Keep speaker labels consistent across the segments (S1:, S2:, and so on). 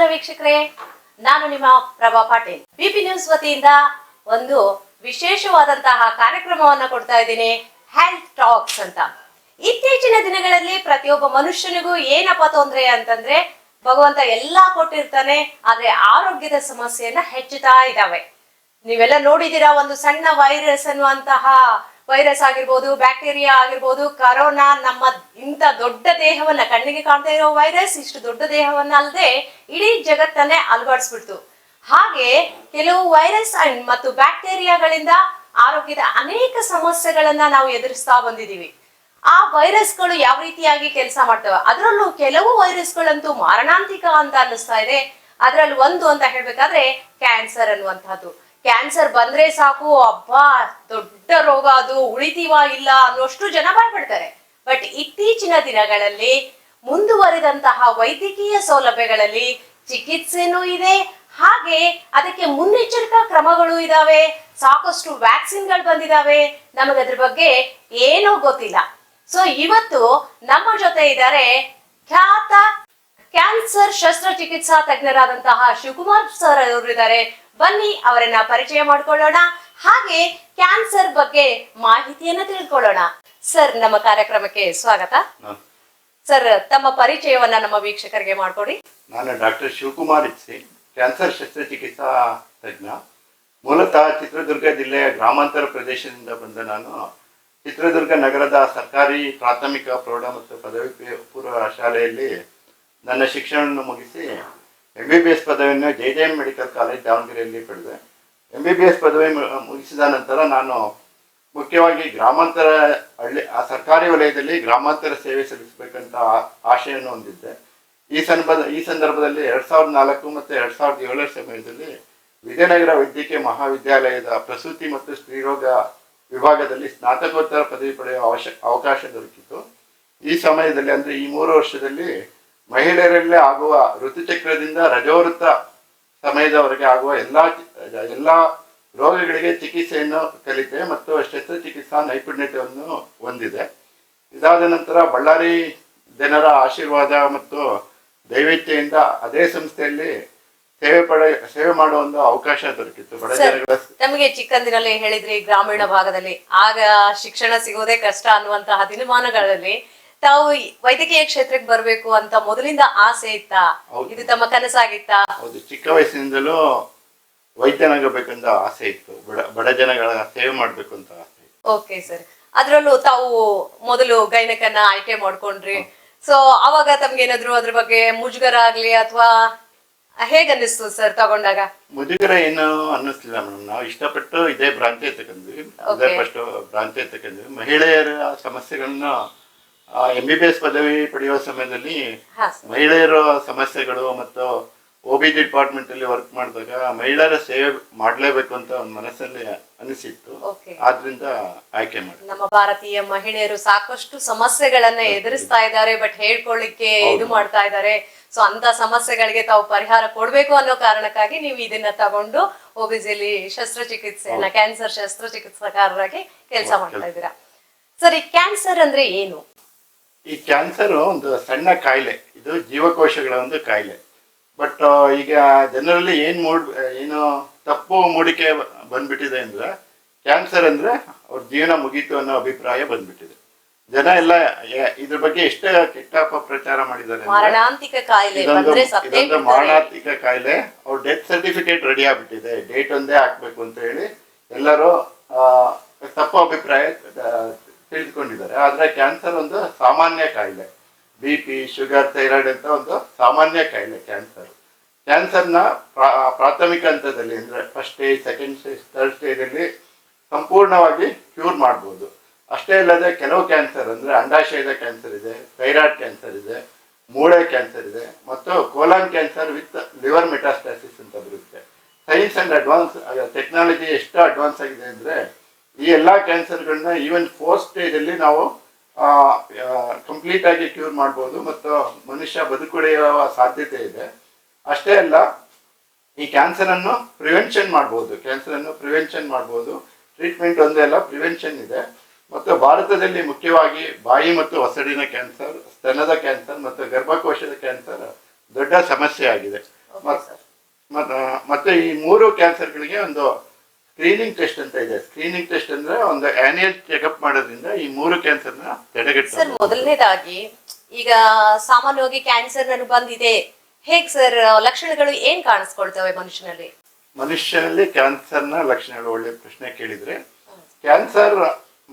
S1: ನಮಸ್ಕಾರ ವೀಕ್ಷಕರೇ, ನಾನು ನಿಮ್ಮ ಪ್ರಭಾ ಪಾಟೀಲ್. ಬಿಪಿ ನ್ಯೂಸ್ ವತಿಯಿಂದ ಒಂದು ವಿಶೇಷವಾದಂತಹ ಕಾರ್ಯಕ್ರಮವನ್ನ ಕೊಡ್ತಾ ಇದ್ದೀನಿ ಹೆಲ್ತ್ ಟಾಕ್ಸ್ ಅಂತ. ಇತ್ತೀಚಿನ ದಿನಗಳಲ್ಲಿ ಪ್ರತಿಯೊಬ್ಬ ಮನುಷ್ಯನಿಗೂ ಏನಪ್ಪ ತೊಂದ್ರೆ ಅಂತಂದ್ರೆ, ಭಗವಂತ ಎಲ್ಲಾ ಕೊಟ್ಟಿರ್ತಾನೆ, ಆದ್ರೆ ಆರೋಗ್ಯದ ಸಮಸ್ಯೆಯನ್ನ ಹೆಚ್ಚುತ್ತಾ ಇದಾವೆ ನೀವೆಲ್ಲ ನೋಡಿದೀರಾ ಒಂದು ಸಣ್ಣ ವೈರಸ್ ಅನ್ನುವಂತಹ ವೈರಸ್ ಆಗಿರ್ಬೋದು, ಬ್ಯಾಕ್ಟೀರಿಯಾ ಆಗಿರ್ಬೋದು, ಕರೋನಾ ನಮ್ಮ ಇಂಥ ದೊಡ್ಡ ದೇಹವನ್ನ, ಕಣ್ಣಿಗೆ ಕಾಣ್ತಾ ಇರೋ ವೈರಸ್, ಇಷ್ಟು ದೊಡ್ಡ ದೇಹವನ್ನ ಅಲ್ಲದೆ ಇಡೀ ಜಗತ್ತನ್ನೇ ಅಲುಗಾಡಿಸ್ಬಿಡ್ತು ಹಾಗೆ ಕೆಲವು ವೈರಸ್ ಅಂಡ್ ಮತ್ತು ಬ್ಯಾಕ್ಟೀರಿಯಾಗಳಿಂದ ಆರೋಗ್ಯದ ಅನೇಕ ಸಮಸ್ಯೆಗಳನ್ನ ನಾವು ಎದುರಿಸ್ತಾ ಬಂದಿದ್ದೀವಿ. ಆ ವೈರಸ್ಗಳು ಯಾವ ರೀತಿಯಾಗಿ ಕೆಲಸ ಮಾಡ್ತವೆ? ಅದರಲ್ಲೂ ಕೆಲವು ವೈರಸ್ಗಳಂತೂ ಮಾರಣಾಂತಿಕ ಅಂತ ಅನ್ನಿಸ್ತಾ ಇದೆ. ಅದರಲ್ಲಿ ಒಂದು ಅಂತ ಹೇಳ್ಬೇಕಾದ್ರೆ, ಕ್ಯಾನ್ಸರ್ ಅನ್ನುವಂಥದ್ದು. ಕ್ಯಾನ್ಸರ್ ಬಂದ್ರೆ ಸಾಕು, ಅಬ್ಬಾ, ದೊಡ್ಡ ರೋಗ ಅದು, ಉಳಿತೀವ ಇಲ್ಲ ಅನ್ನೋಷ್ಟು ಜನ ಭಯಪಡ್ತಾರೆ ಬಟ್ ಇತ್ತೀಚಿನ ದಿನಗಳಲ್ಲಿ ಮುಂದುವರಿದಂತಹ ವೈದ್ಯಕೀಯ ಸೌಲಭ್ಯಗಳಲ್ಲಿ ಚಿಕಿತ್ಸೆನೂ ಇದೆ. ಹಾಗೆ ಅದಕ್ಕೆ ಮುನ್ನೆಚ್ಚರಿಕಾ ಕ್ರಮಗಳು ಇದಾವೆ. ಸಾಕಷ್ಟು ವ್ಯಾಕ್ಸಿನ್ಗಳು ಬಂದಿದಾವೆ. ನಮಗೆ ಅದ್ರ ಬಗ್ಗೆ ಏನೂ ಗೊತ್ತಿಲ್ಲ. ಸೊ ಇವತ್ತು ನಮ್ಮ ಜೊತೆ ಇದ್ದಾರೆ ಖ್ಯಾತ ಕ್ಯಾನ್ಸರ್ ಶಸ್ತ್ರಚಿಕಿತ್ಸಾ ತಜ್ಞರಾದಂತಹ ಶಿವಕುಮಾರ್ ಸರ್ ಅವರಿದ್ದಾರೆ. ಬನ್ನಿ ಅವರನ್ನ ಪರಿಚಯ ಮಾಡ್ಕೊಳ್ಳೋಣ. ಹಾಗೆ ಕ್ಯಾನ್ಸರ್ ಬಗ್ಗೆ ಮಾಹಿತಿಯನ್ನ ತಿಳ್ಕೊಳ್ಳೋಣ. ಸರ್ ನಮ್ಮ ಕಾರ್ಯಕ್ರಮಕ್ಕೆ ಸ್ವಾಗತ. ಸರ್ ತಮ್ಮ ಪರಿಚಯವನ್ನ ನಮ್ಮ ವೀಕ್ಷಕರಿಗೆ ಮಾಡ್ಕೊಡಿ.
S2: ನಾನು ಡಾಕ್ಟರ್ ಶಿವಕುಮಾರ್ ಇಚ್ಛೆ ಕ್ಯಾನ್ಸರ್ ಶಸ್ತ್ರಚಿಕಿತ್ಸಾ ತಜ್ಞ. ಮೂಲತಃ ಚಿತ್ರದುರ್ಗ ಜಿಲ್ಲೆಯ ಗ್ರಾಮಾಂತರ ಪ್ರದೇಶದಿಂದ ಬಂದ ನಾನು ಚಿತ್ರದುರ್ಗ ನಗರದ ಸರ್ಕಾರಿ ಪ್ರಾಥಮಿಕ ಪ್ರೌಢ ಮತ್ತು ಪದವಿ ಪೂರ್ವ ಶಾಲೆಯಲ್ಲಿ ನನ್ನ ಶಿಕ್ಷಣವನ್ನು ಮುಗಿಸಿ ಎಂ ಬಿ ಬಿ ಎಸ್ ಪದವಿಯನ್ನು J J M medical college ದಾವಣಗೆರೆಯಲ್ಲಿ ಪಡೆದೆ. ಎಂ ಬಿ ಬಿ ಎಸ್ ಪದವಿ ಮುಗಿಸಿದ ನಂತರ ನಾನು ಮುಖ್ಯವಾಗಿ ಗ್ರಾಮಾಂತರ ಹಳ್ಳಿ, ಆ ಸರ್ಕಾರಿ ವಲಯದಲ್ಲಿ ಗ್ರಾಮಾಂತರ ಸೇವೆ ಸಲ್ಲಿಸಬೇಕಂತ ಆಶೆಯನ್ನು ಹೊಂದಿದ್ದೆ. ಈ ಸಂದರ್ಭ ಈ ಸಂದರ್ಭದಲ್ಲಿ ಎರಡು ಸಾವಿರದ ನಾಲ್ಕು ಮತ್ತು ಎರಡು ಸಾವಿರದ ಏಳರ ಸಮಯದಲ್ಲಿ ವಿಜಯನಗರ ವೈದ್ಯಕೀಯ ಮಹಾವಿದ್ಯಾಲಯದ ಪ್ರಸೂತಿ ಮತ್ತು ಸ್ತ್ರೀರೋಗ ವಿಭಾಗದಲ್ಲಿ ಸ್ನಾತಕೋತ್ತರ ಪದವಿ ಪಡೆಯುವ ಅವಶ್ಯ, ಅವಕಾಶ ದೊರಕಿತು. ಈ ಸಮಯದಲ್ಲಿ ಅಂದರೆ ಈ ಮೂರು ವರ್ಷದಲ್ಲಿ ಮಹಿಳೆಯರಲ್ಲೇ ಆಗುವ ಋತುಚಕ್ರದಿಂದ ರಜೋವೃತ್ತ ಸಮಯದವರೆಗೆ ಆಗುವ ಎಲ್ಲಾ ಎಲ್ಲಾ ರೋಗಗಳಿಗೆ ಚಿಕಿತ್ಸೆಯನ್ನು ಕಲಿತೆ ಮತ್ತು ಶಸ್ತ್ರಚಿಕಿತ್ಸಾ ನೈಪುಣ್ಯತೆಯನ್ನು ಹೊಂದಿದೆ. ಇದಾದ ನಂತರ ಬಳ್ಳಾರಿ ಜನರ ಆಶೀರ್ವಾದ ಮತ್ತು ದೈವೇಚ್ಛೆಯಿಂದ ಅದೇ ಸಂಸ್ಥೆಯಲ್ಲಿ ಸೇವೆ ಪಡೆ ಸೇವೆ ಮಾಡುವ ಒಂದು ಅವಕಾಶ ದೊರಕಿತ್ತು. ಬಡ
S1: ನಮಗೆ ಚಿಕ್ಕಂದಿನಲ್ಲಿ ಹೇಳಿದ್ರಿ ಗ್ರಾಮೀಣ ಭಾಗದಲ್ಲಿ. ಆಗ ಶಿಕ್ಷಣ ಸಿಗೋದೇ ಕಷ್ಟ ಅನ್ನುವಂತಹ ದಿನಮಾನಗಳಲ್ಲಿ ತಾವು ವೈದ್ಯಕೀಯ ಕ್ಷೇತ್ರಕ್ಕೆ ಬರಬೇಕು ಅಂತ ಮೊದಲಿಂದ ಆಸೆ ಇತ್ತಾ. ಇದು ತಮ್ಮ ಕನಸಾಗಿತ್ತಾ?
S2: ಹೌದು ಚಿಕ್ಕ ವಯಸ್ಸಿನಿಂದಲೂ ವೈದ್ಯನಾಗಬೇಕಂತ ಆಸೆ ಇತ್ತು. ಬಡ ಬಡ ಜನಗಳ ಸೇವೆ ಮಾಡಬೇಕು ಅಂತ ಆಸೆ
S1: ಓಕೆ ಸರ್. ಅದ್ರಲ್ಲೂ ತಾವು ಮೊದಲು ಗೈನಕನ್ನ ಆಯ್ಕೆ ಮಾಡ್ಕೊಂಡ್ರಿ. ಸೊ ಅವಾಗ ತಮ್ಗೆ ಏನಾದ್ರು ಅದ್ರ ಬಗ್ಗೆ ಮುಜುಗರ ಆಗ್ಲಿ ಅಥವಾ ಹೇಗನ್ನಿಸ್ತು ಸರ್ ತಗೊಂಡಾಗ?
S2: ಮುಜುಗರ ಏನು ಅನ್ನಿಸ್ಲಿಲ್ಲ ಮೇಡಮ್. ನಾವು ಇಷ್ಟಪಟ್ಟು ಇದೇ ಭ್ರಾಂತಿ ತಗೊಂಡ್ವಿ ಇದೇ. ಫಸ್ಟ್ ಭ್ರಾಂತಿ ತಗೊಂಡ್ವಿ ಮಹಿಳೆಯರ ಸಮಸ್ಯೆಗಳನ್ನ ಎಂ ಬಿ ಬಿ ಎಸ್ ಪದವಿ ಪಡೆಯುವ ಸಮಯದಲ್ಲಿ ಮಹಿಳೆಯರ ಸಮಸ್ಯೆಗಳು ಮತ್ತು ಒ ಬಿ ಡಿಪಾರ್ಟ್ಮೆಂಟ್ ಅಲ್ಲಿ ವರ್ಕ್ ಮಾಡಿದಾಗ ಮಹಿಳೆಯರ ಸೇವೆ ಮಾಡಲೇಬೇಕು ಅಂತ ಒಂದು ಮನಸ್ಸಲ್ಲಿ ಅನಿಸಿತ್ತು. ಆದ್ರಿಂದ ಆಯ್ಕೆ ಮಾಡಿ
S1: ನಮ್ಮ ಭಾರತೀಯ ಮಹಿಳೆಯರು ಸಾಕಷ್ಟು ಸಮಸ್ಯೆಗಳನ್ನ ಎದುರಿಸ್ತಾ ಇದ್ದಾರೆ ಬಟ್ ಹೇಳ್ಕೊಳ್ಳಿಕ್ಕೆ ಇದು ಮಾಡ್ತಾ ಇದ್ದಾರೆ. ಸೊ ಅಂತ ಸಮಸ್ಯೆಗಳಿಗೆ ತಾವು ಪರಿಹಾರ ಕೊಡ್ಬೇಕು ಅನ್ನೋ ಕಾರಣಕ್ಕಾಗಿ ನೀವು ಇದನ್ನ ತಗೊಂಡು ಓಬಿಸಿಲಿ ಶಸ್ತ್ರಚಿಕಿತ್ಸೆಯನ್ನ ಕ್ಯಾನ್ಸರ್ ಶಸ್ತ್ರಚಿಕಿತ್ಸಕಾರರಾಗಿ ಕೆಲಸ ಮಾಡ್ತಾ ಇದ್ದೀರಾ. ಸರಿ ಕ್ಯಾನ್ಸರ್ ಅಂದ್ರೆ ಏನು?
S2: ಈ ಕ್ಯಾನ್ಸರ್ ಒಂದು ಸಣ್ಣ ಕಾಯಿಲೆ. ಇದು ಜೀವಕೋಶಗಳ ಒಂದು ಕಾಯಿಲೆ. ಬಟ್ ಈಗ ಜನರಲ್ಲಿ ಏನ್ ಮೂಡ್ ಏನು ತಪ್ಪು ಮೂಡಿಕೆ ಬಂದ್ಬಿಟ್ಟಿದೆ ಅಂದ್ರೆ ಕ್ಯಾನ್ಸರ್ ಅಂದ್ರೆ ಅವ್ರ ಜೀವನ ಮುಗೀತು ಅನ್ನೋ ಅಭಿಪ್ರಾಯ ಬಂದ್ಬಿಟ್ಟಿದೆ. ಜನ ಎಲ್ಲ ಇದ್ರ ಬಗ್ಗೆ ಎಷ್ಟೇ ಕೆಟ್ಟ ಪ್ರಚಾರ ಮಾಡಿದ್ದಾರೆ ಅಂದ್ರೆ
S1: ಮಾರಣಾಂತಿಕ ಕಾಯಿಲೆ
S2: ಇದೊಂದು ಮಾರಣಾಂತಿಕ ಕಾಯಿಲೆ. ಅವ್ರ ಡೆತ್ ಸರ್ಟಿಫಿಕೇಟ್ ರೆಡಿ ಆಗ್ಬಿಟ್ಟಿದೆ. ಡೇಟ್ ಒಂದೇ ಹಾಕ್ಬೇಕು ಅಂತ ಹೇಳಿ ಎಲ್ಲರೂ ತಪ್ಪು ಅಭಿಪ್ರಾಯ ತಿಳಿದುಕೊಂಡಿದ್ದಾರೆ. ಆದರೆ ಕ್ಯಾನ್ಸರ್ ಒಂದು ಸಾಮಾನ್ಯ ಕಾಯಿಲೆ. ಬಿ ಪಿ ಶುಗರ್ ಥೈರಾಯ್ಡ್ ಅಂತ ಒಂದು ಸಾಮಾನ್ಯ ಕಾಯಿಲೆ ಕ್ಯಾನ್ಸರ್ ಕ್ಯಾನ್ಸರ್ನ ಪ್ರಾ- ಪ್ರಾಥಮಿಕ ಹಂತದಲ್ಲಿ ಅಂದ್ರೆ first stage second stage third ಸ್ಟೇಜಲ್ಲಿ ಸಂಪೂರ್ಣವಾಗಿ ಕ್ಯೂರ್ ಮಾಡ್ಬೋದು. ಅಷ್ಟೇ ಅಲ್ಲದೆ ಕೆಲವು ಕ್ಯಾನ್ಸರ್ ಅಂದ್ರೆ ಅಂಡಾಶಯದ ಕ್ಯಾನ್ಸರ್ ಇದೆ ಥೈರಾಯ್ಡ್ ಕ್ಯಾನ್ಸರ್ ಇದೆ, ಮೂಳೆ ಕ್ಯಾನ್ಸರ್ ಇದೆ, ಮತ್ತು colon cancer with liver metastasis ಅಂತ ಬರುತ್ತೆ. ಸೈನ್ಸ್ ಅಂಡ್ ಅಡ್ವಾನ್ಸ್ ಟೆಕ್ನಾಲಜಿ ಎಷ್ಟು ಅಡ್ವಾನ್ಸ್ ಆಗಿದೆ ಅಂದ್ರೆ ಈ ಎಲ್ಲಾ ಕ್ಯಾನ್ಸರ್ಗಳನ್ನ ಈವನ್ ಫೋರ್ತ್ ಸ್ಟೇಜ್ ಅಲ್ಲಿ ನಾವು ಕಂಪ್ಲೀಟ್ ಆಗಿ ಕ್ಯೂರ್ ಮಾಡ್ಬೋದು ಮತ್ತು ಮನುಷ್ಯ ಬದುಕುಳಿಯುವ ಸಾಧ್ಯತೆ ಇದೆ. ಅಷ್ಟೇ ಅಲ್ಲ ಈ ಕ್ಯಾನ್ಸರ್ ಅನ್ನು ಪ್ರಿವೆನ್ಷನ್ ಮಾಡ್ಬೋದು ಕ್ಯಾನ್ಸರ್ ಅನ್ನು ಪ್ರಿವೆನ್ಷನ್ ಮಾಡ್ಬೋದು. ಟ್ರೀಟ್ಮೆಂಟ್ ಒಂದೇ ಅಲ್ಲ ಪ್ರಿವೆನ್ಷನ್ ಇದೆ. ಮತ್ತು ಭಾರತದಲ್ಲಿ ಮುಖ್ಯವಾಗಿ ಬಾಯಿ ಮತ್ತು ಹೊಸಡಿನ ಕ್ಯಾನ್ಸರ್ ಸ್ತನದ ಕ್ಯಾನ್ಸರ್ ಮತ್ತು ಗರ್ಭಕೋಶದ ಕ್ಯಾನ್ಸರ್ ದೊಡ್ಡ ಸಮಸ್ಯೆ ಆಗಿದೆ. ಮತ್ತೆ ಈ ಮೂರು ಕ್ಯಾನ್ಸರ್ಗಳಿಗೆ ಒಂದು ಸ್ಕ್ರೀನಿಂಗ್ ಟೆಸ್ಟ್ ಅಂತ ಇದೆ. ಸ್ಕ್ರೀನಿಂಗ್ ಟೆಸ್ಟ್ ಅಂದ್ರೆ ಒಂದು ಆನ್ಯಲ್ ಚೆಕಪ್ ಮಾಡೋದ್ರಿಂದ ಈ ಮೂರು ಕ್ಯಾನ್ಸರ್ನ
S1: ಸರ್
S2: ತಡೆಗಟ್ಟಬಹುದು
S1: ಮೊದಲನೇದಾಗಿ ಈಗ ಸಾಮಾನ್ಯವಾಗಿ ಕ್ಯಾನ್ಸರ್ ನನಗೆ ಬಂದಿದೆ. ಹೇಗ್ ಸರ್ ಲಕ್ಷಣಗಳು ಏನ್ ಕಾಣಿಸ್ಕೊಳ್ತವೆ ಮನುಷ್ಯನಲ್ಲಿ?
S2: ಮನುಷ್ಯನಲ್ಲಿ ಕ್ಯಾನ್ಸರ್ನ ಲಕ್ಷಣಗಳು ಒಳ್ಳೆ ಪ್ರಶ್ನೆ ಕೇಳಿದ್ರೆ ಕ್ಯಾನ್ಸರ್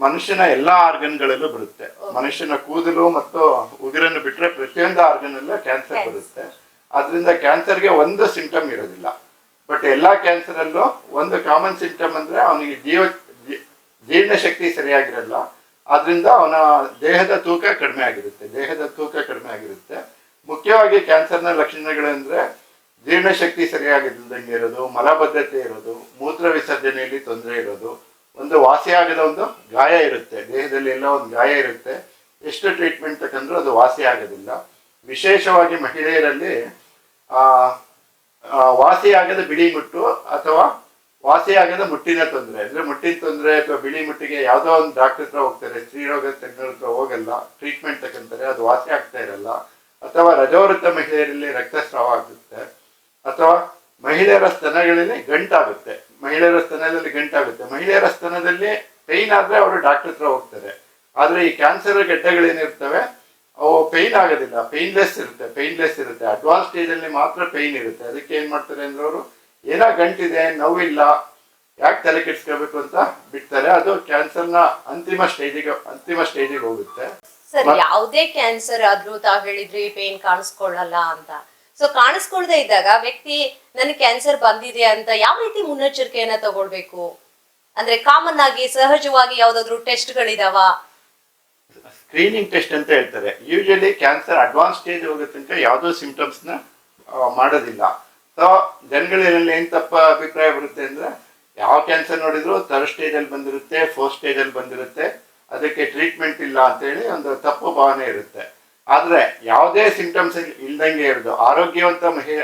S2: ಮನುಷ್ಯನ ಎಲ್ಲಾ ಆರ್ಗನ್ಗಳಲ್ಲೂ ಬರುತ್ತೆ. ಮನುಷ್ಯನ ಕೂದಲು ಮತ್ತು ಉಗಿರನ್ನು ಬಿಟ್ರೆ ಪ್ರತಿಯೊಂದು ಆರ್ಗನ್ ಅಲ್ಲೂ ಕ್ಯಾನ್ಸರ್ ಬರುತ್ತೆ. ಅದರಿಂದ ಕ್ಯಾನ್ಸರ್ಗೆ ಒಂದು ಸಿಂಟಮ್ ಇರೋದಿಲ್ಲ. ಬಟ್ ಎಲ್ಲಾ ಕ್ಯಾನ್ಸರಲ್ಲೂ ಒಂದು ಕಾಮನ್ ಸಿಂಟಮ್ ಅಂದ್ರೆ ಅವನಿಗೆ ಜೀವ ಜೀರ್ಣಶಕ್ತಿ ಸರಿಯಾಗಿರಲ್ಲ. ಆದ್ರಿಂದ ಅವನ ದೇಹದ ತೂಕ ಕಡಿಮೆ ಆಗಿರುತ್ತೆ. ದೇಹದ ತೂಕ ಕಡಿಮೆ ಆಗಿರುತ್ತೆ. ಮುಖ್ಯವಾಗಿ ಕ್ಯಾನ್ಸರ್ನ ಲಕ್ಷಣಗಳು ಅಂದ್ರೆ ಜೀರ್ಣಶಕ್ತಿ ಸರಿಯಾಗಿದ್ದಂಗೆ ಇರೋದು, ಮಲಬದ್ಧತೆ ಇರೋದು, ಮೂತ್ರ ವಿಸರ್ಜನೆಯಲ್ಲಿ ತೊಂದರೆ ಇರೋದು. ಒಂದು ವಾಸಿಯಾಗದ ಒಂದು ಗಾಯ ಇರುತ್ತೆ. ದೇಹದಲ್ಲಿ ಎಲ್ಲ ಒಂದು ಗಾಯ ಇರುತ್ತೆ. ಎಷ್ಟು ಟ್ರೀಟ್ಮೆಂಟ್ ತಗೊಂಡ್ರೂ ಅದು ವಾಸಿ ಆಗೋದಿಲ್ಲ. ವಿಶೇಷವಾಗಿ ಮಹಿಳೆಯರಲ್ಲಿ ವಾಸಿಯಾಗದ ಬಿಳಿ ಮುಟ್ಟು ಅಥವಾ ವಾಸಿಯಾಗದ ಮುಟ್ಟಿನ ತೊಂದರೆ. ಅಂದ್ರೆ ಮುಟ್ಟಿನ ತೊಂದರೆ ಅಥವಾ ಬಿಳಿ ಮುಟ್ಟಿಗೆ ಯಾವುದೋ ಒಂದು ಡಾಕ್ಟರ್ ಹತ್ರ ಹೋಗ್ತಾರೆ, ಸ್ತ್ರೀರೋಗ ತಜ್ಞರ ಹತ್ರ ಹೋಗಲ್ಲ ಟ್ರೀಟ್ಮೆಂಟ್ ತಗೊಂತಾರೆ, ಅದು ವಾಸಿ ಆಗ್ತಾ ಇರಲ್ಲ. ಅಥವಾ ರಜೋವೃತ್ತ ಮಹಿಳೆಯರಲ್ಲಿ ರಕ್ತಸ್ರಾವ ಆಗುತ್ತೆ. ಅಥವಾ ಮಹಿಳೆಯರ ಸ್ತನಗಳಲ್ಲಿ ಗಂಟಾಗುತ್ತೆ. ಮಹಿಳೆಯರ ಸ್ತನದಲ್ಲಿ ಗಂಟಾಗುತ್ತೆ. ಮಹಿಳೆಯರ ಸ್ತನದಲ್ಲಿ ಪೈನ್ ಆದ್ರೆ ಅವರು ಡಾಕ್ಟರ್ ಹತ್ರ ಹೋಗ್ತಾರೆ. ಆದ್ರೆ ಈ ಕ್ಯಾನ್ಸರ್ ಗೆಡ್ಡೆಗಳೇನಿರ್ತವೆ ಅವು ಪೇಯ್ನ್ ಆಗೋದಿಲ್ಲ. ಪೈನ್ಲೆಸ್ ಇರುತ್ತೆ ಪೈನ್ಲೆಸ್ ಇರುತ್ತೆ. ಅಡ್ವಾನ್ಸ್ ಸ್ಟೇಜ್ ಅಲ್ಲಿ ಮಾತ್ರ ಪೈನ್ ಇರುತ್ತೆ. ಅದಕ್ಕೆ ಏನು ಮಾಡ್ತಾರೆ ಅಂದ್ರೆ ಅವರು ಏನೋ ಗಂಟಿದೆ ನೋವಿಲ್ಲ ಯಾಕೆ ತಲೆ ಕೆಡಿಸ್ಕೋಬೇಕು ಅಂತ ಬಿಡ್ತಾರೆ. ಅದು ಕ್ಯಾನ್ಸರ್ನ ಅಂತಿಮ ಸ್ಟೇಜಿಗೆ ಅಂತಿಮ ಸ್ಟೇಜಿಗೆ ಹೋಗುತ್ತೆ.
S1: ಸರ್ ಯಾವುದೇ ಕ್ಯಾನ್ಸರ್ ಆದ್ರೂ ತಾವ್ ಹೇಳಿದ್ರಿ ಪೇನ್ ಕಾಣಿಸ್ಕೊಳ್ಳಲ್ಲ ಅಂತ. ಸೊ ಕಾಣಿಸ್ಕೊಳ್ದೇ ಇದ್ದಾಗ ವ್ಯಕ್ತಿ ನನಗೆ ಕ್ಯಾನ್ಸರ್ ಬಂದಿದೆ ಅಂತ ಯಾವ ರೀತಿ ಮುನ್ನೆಚ್ಚರಿಕೆಯನ್ನ ತಗೊಳ್ಬೇಕು? ಅಂದ್ರೆ ಕಾಮನ್ ಆಗಿ ಸಹಜವಾಗಿ ಯಾವ್ದಾದ್ರು ಟೆಸ್ಟ್ಗಳಿದಾವ
S2: ಸ್ಕ್ರೀನಿಂಗ್ ಟೆಸ್ಟ್ ಅಂತ ಹೇಳ್ತಾರೆ. ಯೂಶಲಿ ಕ್ಯಾನ್ಸರ್ ಅಡ್ವಾನ್ಸ್ ಸ್ಟೇಜ್ ಹೋಗೋ ತನಕ ಯಾವುದೋ ಸಿಂಪ್ಟಮ್ಸ್ನ ಮಾಡೋದಿಲ್ಲ. ಸೊ ಜನಗಳಲ್ಲಿ ಏನು ತಪ್ಪ ಅಭಿಪ್ರಾಯ ಬರುತ್ತೆ ಅಂದ್ರೆ, ಯಾವ ಕ್ಯಾನ್ಸರ್ ನೋಡಿದ್ರು ಥರ್ಡ್ ಸ್ಟೇಜಲ್ಲಿ ಬಂದಿರುತ್ತೆ ಫೋರ್ತ್ ಸ್ಟೇಜಲ್ಲಿ ಬಂದಿರುತ್ತೆ, ಅದಕ್ಕೆ ಟ್ರೀಟ್ಮೆಂಟ್ ಇಲ್ಲ ಅಂತೇಳಿ ಒಂದು ತಪ್ಪು ಭಾವನೆ ಇರುತ್ತೆ. ಆದರೆ ಯಾವುದೇ ಸಿಂಪ್ಟಮ್ಸ್ ಇಲ್ದಂಗೆ ಇರೋದು. ಆರೋಗ್ಯವಂತ ಮಹಿ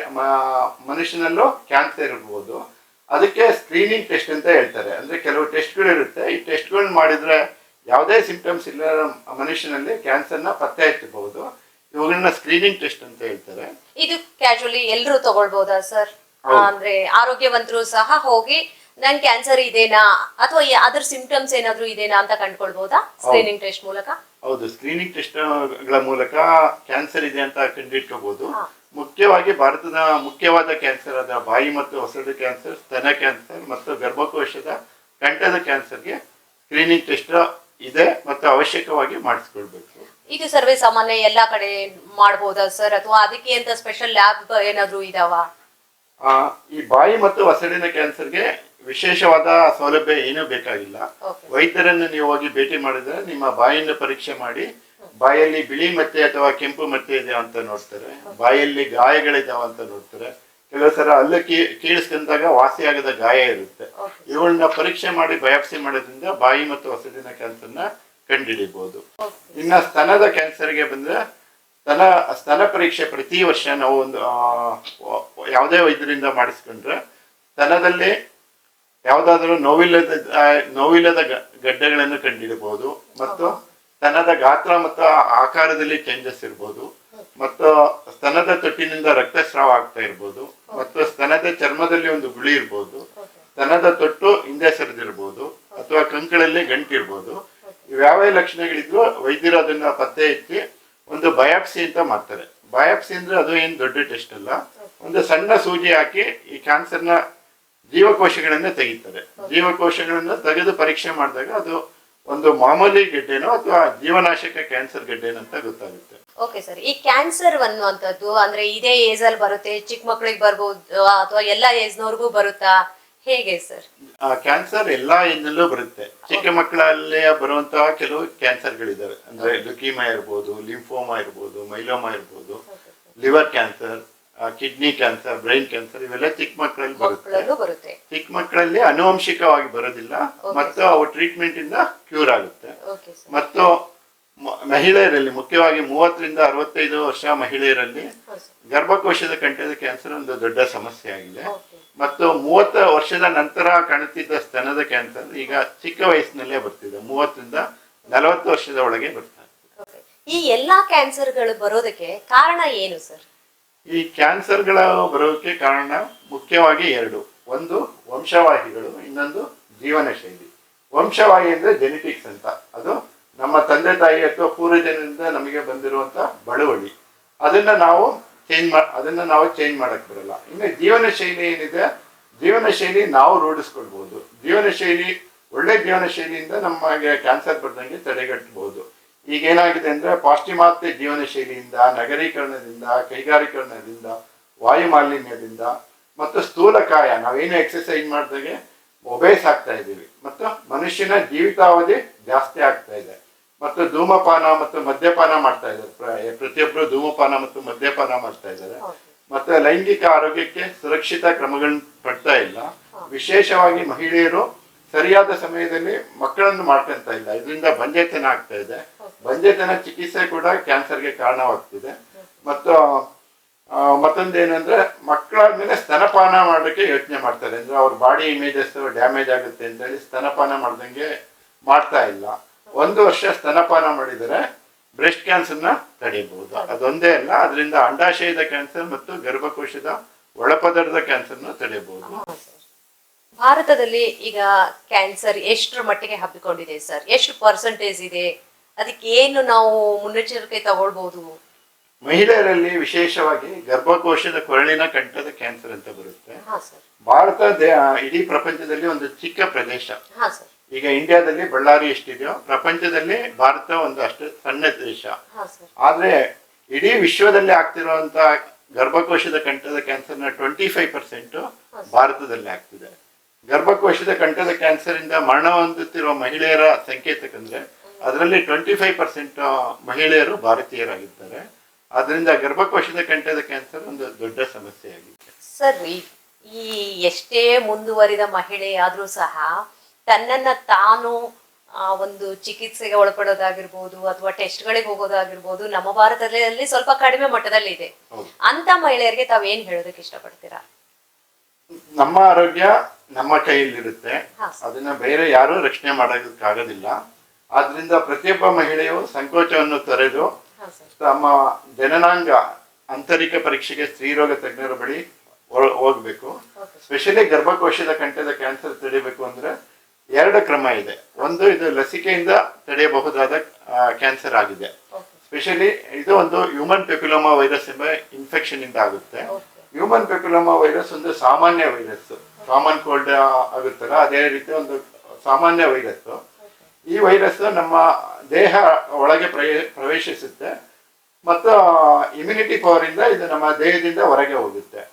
S2: ಮನುಷ್ಯನಲ್ಲೂ ಕ್ಯಾನ್ಸರ್ ಇರ್ಬೋದು. ಅದಕ್ಕೆ ಸ್ಕ್ರೀನಿಂಗ್ ಟೆಸ್ಟ್ ಅಂತ ಹೇಳ್ತಾರೆ. ಅಂದ್ರೆ ಕೆಲವು ಟೆಸ್ಟ್ಗಳಿರುತ್ತೆ ಈ ಟೆಸ್ಟ್ಗಳನ್ನ ಮಾಡಿದ್ರೆ ಯಾವುದೇ ಸಿಂಪ್ಟಮ್ಸ್ ಇಲ್ಲ ಮನುಷ್ಯನಲ್ಲಿ ಕ್ಯಾನ್ಸರ್ನ ಪತ್ತೆ ಹಚ್ಚಬಹುದು ಇವುಗಳನ್ನ ಸ್ಕ್ರೀನಿಂಗ್ ಟೆಸ್ಟ್ ಅಂತ ಹೇಳ್ತಾರೆ.
S1: ಇದು ಕ್ಯಾಶುವಲಿ ಎಲ್ಲರೂ ತಗೊಳ್ಬಹುದಾ ಸರ್? ಅಂದ್ರೆ ಆರೋಗ್ಯವಂತರು ಸಹ ಹೋಗಿ ನನ್ ಕ್ಯಾನ್ಸರ್ ಇದೇನಾ? ಅಥವಾ ಅದರ ಸಿಂಪ್ಟಮ್ಸ್ ಏನಾದ್ರು ಇದೇನಾ ಅಂತ ಕಂಡ್ಕೊಳ್ಬಹುದಾ ಸ್ಕ್ರೀನಿಂಗ್ ಟೆಸ್ಟ್ ಮೂಲಕ?
S2: ಹೌದು ಸ್ಕ್ರೀನಿಂಗ್ ಟೆಸ್ಟ್ಗಳ ಮೂಲಕ ಕ್ಯಾನ್ಸರ್ ಇದೆ ಅಂತ
S1: ಕಂಡಿಟ್ಕೋಬಹುದು.
S2: ಮುಖ್ಯವಾಗಿ ಭಾರತದ ಮುಖ್ಯವಾದ ಕ್ಯಾನ್ಸರ್ ಆದ ಬಾಯಿ ಮತ್ತು ಹೊಸದ ಕ್ಯಾನ್ಸರ್ ಸ್ತನ ಕ್ಯಾನ್ಸರ್ ಮತ್ತು ಗರ್ಭಕೋಶದ ಕಂಠದ ಕ್ಯಾನ್ಸರ್ಗೆ ಸ್ಕ್ರೀನಿಂಗ್ ಟೆಸ್ಟ್ ಇದೆ ಮತ್ತು ಅವಶ್ಯಕವಾಗಿ ಮಾಡಿಸ್ಕೊಳ್ಬೇಕು.
S1: ಇದು ಸರ್ವೇ ಸಾಮಾನ್ಯ ಎಲ್ಲಾ ಕಡೆ ಮಾಡಬಹುದಾ ಸರ್ ಅಥವಾ ಅದಕ್ಕೆ ಅಂತ ಸ್ಪೆಷಲ್ ಲ್ಯಾಬ್ ಏನಾದ್ರು ಇದಾವ?
S2: ಈ ಬಾಯಿ ಮತ್ತು ಒಸಡಿನ ಕ್ಯಾನ್ಸರ್ಗೆ ವಿಶೇಷವಾದ ಸೌಲಭ್ಯ ಏನೂ ಬೇಕಾಗಿಲ್ಲ. ವೈದ್ಯರನ್ನು ನೀವು ಹೋಗಿ ಭೇಟಿ ಮಾಡಿದ್ರೆ ನಿಮ್ಮ ಬಾಯಿಯನ್ನು ಪರೀಕ್ಷೆ ಮಾಡಿ ಬಾಯಲ್ಲಿ ಬಿಳಿ ಮತ್ತೆ ಅಥವಾ ಕೆಂಪು ಮತ್ತೆ ಇದೆ ಅಂತ ನೋಡ್ತಾರೆ ಬಾಯಲ್ಲಿ ಗಾಯಗಳಿದಾವ ಅಂತ ನೋಡ್ತಾರೆ ಸಲ ಅಲ್ಲೇ ಕೀ ಕೀಳಿಸ್ಕೊಂಡಾಗ ವಾಸಿಯಾಗದ ಗಾಯ ಇರುತ್ತೆ. ಇವುಗಳನ್ನ ಪರೀಕ್ಷೆ ಮಾಡಿ ಬಯಾಪ್ಸಿ ಮಾಡೋದ್ರಿಂದ ಬಾಯಿ ಮತ್ತು ಹೊಸದಿನ ಕ್ಯಾನ್ಸರ್ನ ಕಂಡುಹಿಡಿಬಹುದು ಇನ್ನು ಸ್ತನದ ಕ್ಯಾನ್ಸರ್ಗೆ ಬಂದ್ರೆ ಸ್ತನ ಸ್ತನ ಪರೀಕ್ಷೆ ಪ್ರತಿ ವರ್ಷ ನಾವು ಒಂದು ಯಾವುದೇ ವೈದ್ಯರಿಂದ ಮಾಡಿಸ್ಕೊಂಡ್ರೆ ಸ್ತನದಲ್ಲಿ ಯಾವುದಾದ್ರೂ ನೋವಿಲ್ಲದ ನೋವಿಲ್ಲದ ಗಡ್ಡೆಗಳನ್ನು ಕಂಡುಹಿಡಬಹುದು ಮತ್ತು ಸ್ತನದ ಗಾತ್ರ ಮತ್ತು ಆಕಾರದಲ್ಲಿ ಚೇಂಜಸ್ ಇರ್ಬೋದು. ಮತ್ತು ಸ್ತನದ ತೊಟ್ಟಿನಿಂದ ರಕ್ತಸ್ರಾವ ಆಗ್ತಾ ಇರ್ಬೋದು. ಮತ್ತು ಸ್ತನದ ಚರ್ಮದಲ್ಲಿ ಒಂದು ಗುಳಿ ಇರ್ಬೋದು. ಸ್ತನದ ತೊಟ್ಟು ಹಿಂದೆ ಸರಿದಿರ್ಬೋದು. ಅಥವಾ ಕಂಕಳಲ್ಲಿ ಗಂಟಿರ್ಬೋದು. ಇವ್ಯಾವ ಲಕ್ಷಣಗಳಿದ್ರು ವೈದ್ಯರು ಅದನ್ನ ಪತ್ತೆ ಹಚ್ಚಿ ಒಂದು ಬಯಾಪ್ಸಿ ಅಂತ ಮಾಡ್ತಾರೆ. ಬಯಾಪ್ಸಿ ಅಂದ್ರೆ ಅದು ಏನು ದೊಡ್ಡ ಟೆಸ್ಟ್ ಅಲ್ಲ. ಒಂದು ಸಣ್ಣ ಸೂಜಿ ಹಾಕಿ ಈ ಕ್ಯಾನ್ಸರ್ನ ಜೀವಕೋಶಗಳನ್ನ ತೆಗಿತಾರೆ. ಜೀವಕೋಶಗಳನ್ನ ತೆಗೆದು ಪರೀಕ್ಷೆ ಮಾಡಿದಾಗ ಅದು ಒಂದು ಮಾಮೂಲಿ ಗೆಡ್ಡೆನೋ ಅಥವಾ ಜೀವನಾಶಕ ಕ್ಯಾನ್ಸರ್ ಗೆಡ್ಡೆನೋ ಅಂತ ಗೊತ್ತಾಗುತ್ತೆ.
S1: ಓಕೆ ಸರ್ ಈ ಕ್ಯಾನ್ಸರ್ ಅನ್ನುವಂಥದ್ದು ಅಂದ್ರೆ ಇದೇ ಏಜ್ ಅಲ್ಲಿ ಬರುತ್ತೆ ಚಿಕ್ಕ ಮಕ್ಕಳಿಗೆ ಬರ್ಬೋದು ಅಥವಾ ಎಲ್ಲ ಏಜ್ನವ್ರಿಗೂ ಬರುತ್ತಾ? ಹೇಗೆ ಸರ್
S2: ಕ್ಯಾನ್ಸರ್ ಎಲ್ಲಾ ಏಜ್ನಲ್ಲೂ ಬರುತ್ತೆ. ಚಿಕ್ಕ ಮಕ್ಕಳಲ್ಲಿ ಬರುವಂತಹ ಕೆಲವು ಕ್ಯಾನ್ಸರ್ಗಳಿದ್ದಾವೆ ಅಂದ್ರೆ ಲುಕೀಮಾ ಇರ್ಬೋದು ಲಿಂಫೋಮಾ ಇರ್ಬೋದು ಮೈಲೋಮಾ ಇರ್ಬೋದು liver cancer kidney cancer brain cancer ಇವೆಲ್ಲ ಚಿಕ್ಕ ಮಕ್ಕಳಲ್ಲಿ ಬರುತ್ತೆ. ಚಿಕ್ಕ ಮಕ್ಕಳಲ್ಲಿ ಅನುವಂಶಿಕವಾಗಿ ಬರೋದಿಲ್ಲ. ಮತ್ತು ಅವು ಟ್ರೀಟ್ಮೆಂಟ್ ಇಂದ ಕ್ಯೂರ್ ಆಗುತ್ತೆ. ಮತ್ತು ಮಹಿಳೆಯರಲ್ಲಿ ಮುಖ್ಯವಾಗಿ ಮೂವತ್ತರಿಂದ ಅರವತ್ತೈದು ವರ್ಷ ಮಹಿಳೆಯರಲ್ಲಿ ಗರ್ಭಕೋಶದ ಕಂಠದ ಕ್ಯಾನ್ಸರ್ ಒಂದು ದೊಡ್ಡ ಸಮಸ್ಯೆ ಆಗಿದೆ. ಮತ್ತು ಮೂವತ್ತು ವರ್ಷದ ನಂತರ ಕಾಣುತ್ತಿದ್ದ ಸ್ತನದ ಕ್ಯಾನ್ಸರ್ ಈಗ ಚಿಕ್ಕ ವಯಸ್ಸಿನಲ್ಲೇ ಬರ್ತಿದೆ. ಮೂವತ್ತರಿಂದ ನಲವತ್ತು ವರ್ಷದ ಒಳಗೆ ಬರ್ತಾರೆ
S1: ಈ ಎಲ್ಲಾ ಕ್ಯಾನ್ಸರ್ಗಳು ಬರೋದಕ್ಕೆ ಕಾರಣ ಏನು ಸರ್?
S2: ಈ ಕ್ಯಾನ್ಸರ್ಗಳು ಬರೋಕ್ಕೆ ಕಾರಣ ಮುಖ್ಯವಾಗಿ ಎರಡು. ಒಂದು ವಂಶವಾಹಿಗಳು. ಇನ್ನೊಂದು ಜೀವನ ಶೈಲಿ ವಂಶವಾಹಿ ಅಂದ್ರೆ ಜೆನೆಟಿಕ್ಸ್ ಅಂತ. ಅದು ನಮ್ಮ ತಂದೆ ತಾಯಿ ಅಥವಾ ಪೂರ್ವಜನಿಂದ ನಮಗೆ ಬಂದಿರುವಂತ ಬಳುವಳಿ. ಅದನ್ನ ನಾವು ಚೇಂಜ್ ಮಾ ಅದನ್ನ ನಾವು ಚೇಂಜ್ ಮಾಡಕ್ ಬರಲ್ಲ. ಇನ್ನು ಜೀವನ ಶೈಲಿ ಏನಿದೆ? ಜೀವನ ಶೈಲಿ ನಾವು ರೂಢಿಸ್ಕೊಳ್ಬಹುದು. ಜೀವನ ಶೈಲಿ, ಒಳ್ಳೆ ಜೀವನ ಶೈಲಿಯಿಂದ ನಮಗೆ ಕ್ಯಾನ್ಸರ್ ಬರ್ದಂಗೆ ತಡೆಗಟ್ಟಬಹುದು ಈಗ ಏನಾಗಿದೆ ಅಂದ್ರೆ ಪಾಶ್ಚಿಮಾತ್ಯ ಜೀವನ ಶೈಲಿಯಿಂದ, ನಗರೀಕರಣದಿಂದ, ಕೈಗಾರೀಕರಣದಿಂದ ವಾಯು ಮಾಲಿನ್ಯದಿಂದ ಮತ್ತು ಸ್ಥೂಲಕಾಯ ನಾವೇನು ಎಕ್ಸಸೈಸ್ ಮಾಡಿದಾಗೆ ಒಬೇಸ್ ಆಗ್ತಾ ಇದ್ದೀವಿ. ಮತ್ತು ಮನುಷ್ಯನ ಜೀವಿತಾವಧಿ ಜಾಸ್ತಿ ಆಗ್ತಾ ಇದೆ. ಮತ್ತು ಧೂಮಪಾನ ಮತ್ತು ಮದ್ಯಪಾನ ಮಾಡ್ತಾ ಇದ್ದಾರೆ. ಪ್ರ- ಪ್ರತಿಯೊಬ್ಬರು ಧೂಮಪಾನ ಮತ್ತು ಮದ್ಯಪಾನ ಮಾಡ್ತಾ ಇದ್ದಾರೆ. ಮತ್ತೆ ಲೈಂಗಿಕ ಆರೋಗ್ಯಕ್ಕೆ ಸುರಕ್ಷಿತ ಕ್ರಮಗಳನ್ನ ಪಡ್ತಾ ಇಲ್ಲ. ವಿಶೇಷವಾಗಿ ಮಹಿಳೆಯರು ಸರಿಯಾದ ಸಮಯದಲ್ಲಿ ಮಕ್ಕಳನ್ನು ಮಾಡ್ಕೊಂತ ಇಲ್ಲ. ಇದರಿಂದ ಬಂಜೆತನ ಆಗ್ತಾ ಇದೆ. ಬಂಜೆತನ ಚಿಕಿತ್ಸೆ ಕೂಡ ಕ್ಯಾನ್ಸರ್ಗೆ ಕಾರಣವಾಗ್ತಿದೆ. ಮತ್ತು ಮತ್ತೊಂದೇನಂದ್ರೆ ಮತ್ತೊಂದೇನಂದ್ರೆ ಮಕ್ಕಳಾದ್ಮೇಲೆ ಸ್ತನಪಾನ ಮಾಡೋಕ್ಕೆ ಯೋಚನೆ ಮಾಡ್ತಾರೆ. ಅಂದ್ರೆ ಅವ್ರ ಬಾಡಿ ಇಮೇಜಸ್ ಡ್ಯಾಮೇಜ್ ಆಗುತ್ತೆ ಅಂತ ಹೇಳಿ ಸ್ತನಪಾನ ಮಾಡ್ದಂಗೆ ಮಾಡ್ತಾ ಇಲ್ಲ. ಒಂದು ವರ್ಷ ಸ್ತನಪಾನ ಮಾಡಿದರೆ ಬ್ರೆಸ್ಟ್ ಕ್ಯಾನ್ಸರ್ನ ತಡೆಯಬಹುದು ಅದೊಂದೇ ಅಲ್ಲ ಅದರಿಂದ ಅಂಡಾಶಯದ ಕ್ಯಾನ್ಸರ್ ಮತ್ತು ಗರ್ಭಕೋಶದ ಒಳಪದರದ ಕ್ಯಾನ್ಸರ್ನ ತಡೆಯಬಹುದು
S1: ಭಾರತದಲ್ಲಿ ಈಗ ಕ್ಯಾನ್ಸರ್ ಎಷ್ಟರ ಮಟ್ಟಿಗೆ ಹಬ್ಬಿಕೊಂಡಿದೆ ಸರ್? ಎಷ್ಟು ಪರ್ಸೆಂಟೇಜ್ ಇದೆ? ಅದಕ್ಕೆ ಏನು ನಾವು ಮುನ್ನೆಚ್ಚರಿಕೆ ತಗೊಳ್ಬಹುದು
S2: ಮಹಿಳೆಯರಲ್ಲಿ ವಿಶೇಷವಾಗಿ ಗರ್ಭಕೋಶದ ಕೊರಳಿನ ಕಂಠದ ಕ್ಯಾನ್ಸರ್ ಅಂತ ಬರುತ್ತೆ. ಭಾರತ ಇಡೀ ಪ್ರಪಂಚದಲ್ಲಿ ಒಂದು ಚಿಕ್ಕ ಪ್ರದೇಶ. ಈಗ ಇಂಡಿಯಾದಲ್ಲಿ ಬಳ್ಳಾರಿ ಎಷ್ಟಿದೆಯೋ ಪ್ರಪಂಚದಲ್ಲಿ ಭಾರತ ಒಂದು ಅಷ್ಟು ಸಣ್ಣ ದೇಶ. ಆದ್ರೆ ಇಡೀ ವಿಶ್ವದಲ್ಲಿ ಆಗ್ತಿರುವಂತ ಗರ್ಭಕೋಶದ ಕಂಠದ ಕ್ಯಾನ್ಸರ್ನ ಟ್ವೆಂಟಿ ಫೈವ್ ಪರ್ಸೆಂಟ್ ಭಾರತದಲ್ಲಿ ಆಗ್ತಿದೆ. ಗರ್ಭಕೋಶದ ಕಂಠದ ಕ್ಯಾನ್ಸರ್ ಇಂದ ಮರಣ ಹೊಂದುತ್ತಿರುವ ಮಹಿಳೆಯರ ಸಂಕೇತಕ್ಕಂದ್ರೆ ಅದರಲ್ಲಿ ಟ್ವೆಂಟಿ ಫೈವ್ ಪರ್ಸೆಂಟ್ ಮಹಿಳೆಯರು ಭಾರತೀಯರಾಗಿದ್ದಾರೆ. ಅದರಿಂದ ಗರ್ಭಕೋಶದ ಕಂಠದ ಕ್ಯಾನ್ಸರ್ ಒಂದು ದೊಡ್ಡ ಸಮಸ್ಯೆ ಆಗಿದೆ
S1: ಸರ್ ಈ ಎಷ್ಟೇ ಮುಂದುವರಿದ ಮಹಿಳೆಯಾದ್ರೂ ಸಹ ತನ್ನನ್ನ ತಾನು ಆ, ಒಂದು ಚಿಕಿತ್ಸೆಗೆ ಒಳಪಡೋದಾಗಿರ್ಬೋದು ಅಥವಾ ಟೆಸ್ಟ್ಗಳಿಗೆ ಹೋಗೋದಾಗಿರ್ಬೋದು ನಮ್ಮ ಭಾರತದಲ್ಲಿ ಸ್ವಲ್ಪ ಕಡಿಮೆ ಮಟ್ಟದಲ್ಲಿ ಇದೆ. ಅಂತ ಮಹಿಳೆಯರಿಗೆ ತಾವೇನ್ ಹೇಳೋದಕ್ಕೆ ಇಷ್ಟಪಡ್ತೀರಾ?
S2: ನಮ್ಮ ಆರೋಗ್ಯ ನಮ್ಮ ಕೈಯಲ್ಲಿರುತ್ತೆ. ಅದನ್ನ ಬೇರೆ ಯಾರು ರಕ್ಷಣೆ ಮಾಡೋದಕ್ಕಾಗೋದಿಲ್ಲ. ಆದ್ರಿಂದ ಪ್ರತಿಯೊಬ್ಬ ಮಹಿಳೆಯು ಸಂಕೋಚವನ್ನು ತೊರೆದು ತಮ್ಮ ಜನನಾಂಗ ಆಂತರಿಕ ಪರೀಕ್ಷೆಗೆ ಸ್ತ್ರೀರೋಗ ತಜ್ಞರ ಬಳಿ ಹೋಗ್ಬೇಕು. ಸ್ಪೆಷಲಿ ಗರ್ಭಕೋಶದ ಕಂಠದ ಕ್ಯಾನ್ಸರ್ ತಿಳಿಬೇಕು ಅಂದ್ರೆ ಎರಡು ಕ್ರಮ ಇದೆ. ಒಂದು ಇದು ಲಸಿಕೆಯಿಂದ ತಡೆಯಬಹುದಾದ ಕ್ಯಾನ್ಸರ್ ಆಗಿದೆ. ಸ್ಪೆಷಲಿ ಇದು ಒಂದು ಹ್ಯೂಮನ್ ಪೆಕ್ಯುಲೋಮಾ ವೈರಸ್ ಎಂಬ ಇನ್ಫೆಕ್ಷನ್ ಇಂದ ಆಗುತ್ತೆ. ಹ್ಯೂಮನ್ ಪೆಕ್ಯುಲೋಮಾ ವೈರಸ್ ಒಂದು ಸಾಮಾನ್ಯ ವೈರಸ್ ಕಾಮನ್ ಕೋಲ್ಡ್ ಆಗುತ್ತಲ್ಲ ಅದೇ ರೀತಿ ಒಂದು ಸಾಮಾನ್ಯ ವೈರಸ್ ಈ ವೈರಸ್ ನಮ್ಮ ದೇಹ ಒಳಗೆ ಪ್ರವೇ- ಪ್ರವೇಶಿಸುತ್ತೆ. ಮತ್ತು ಇಮ್ಯುನಿಟಿ ಪವರ್ ಇಂದ ಇದು ನಮ್ಮ ದೇಹದಿಂದ ಹೊರಗೆ ಹೋಗುತ್ತೆ.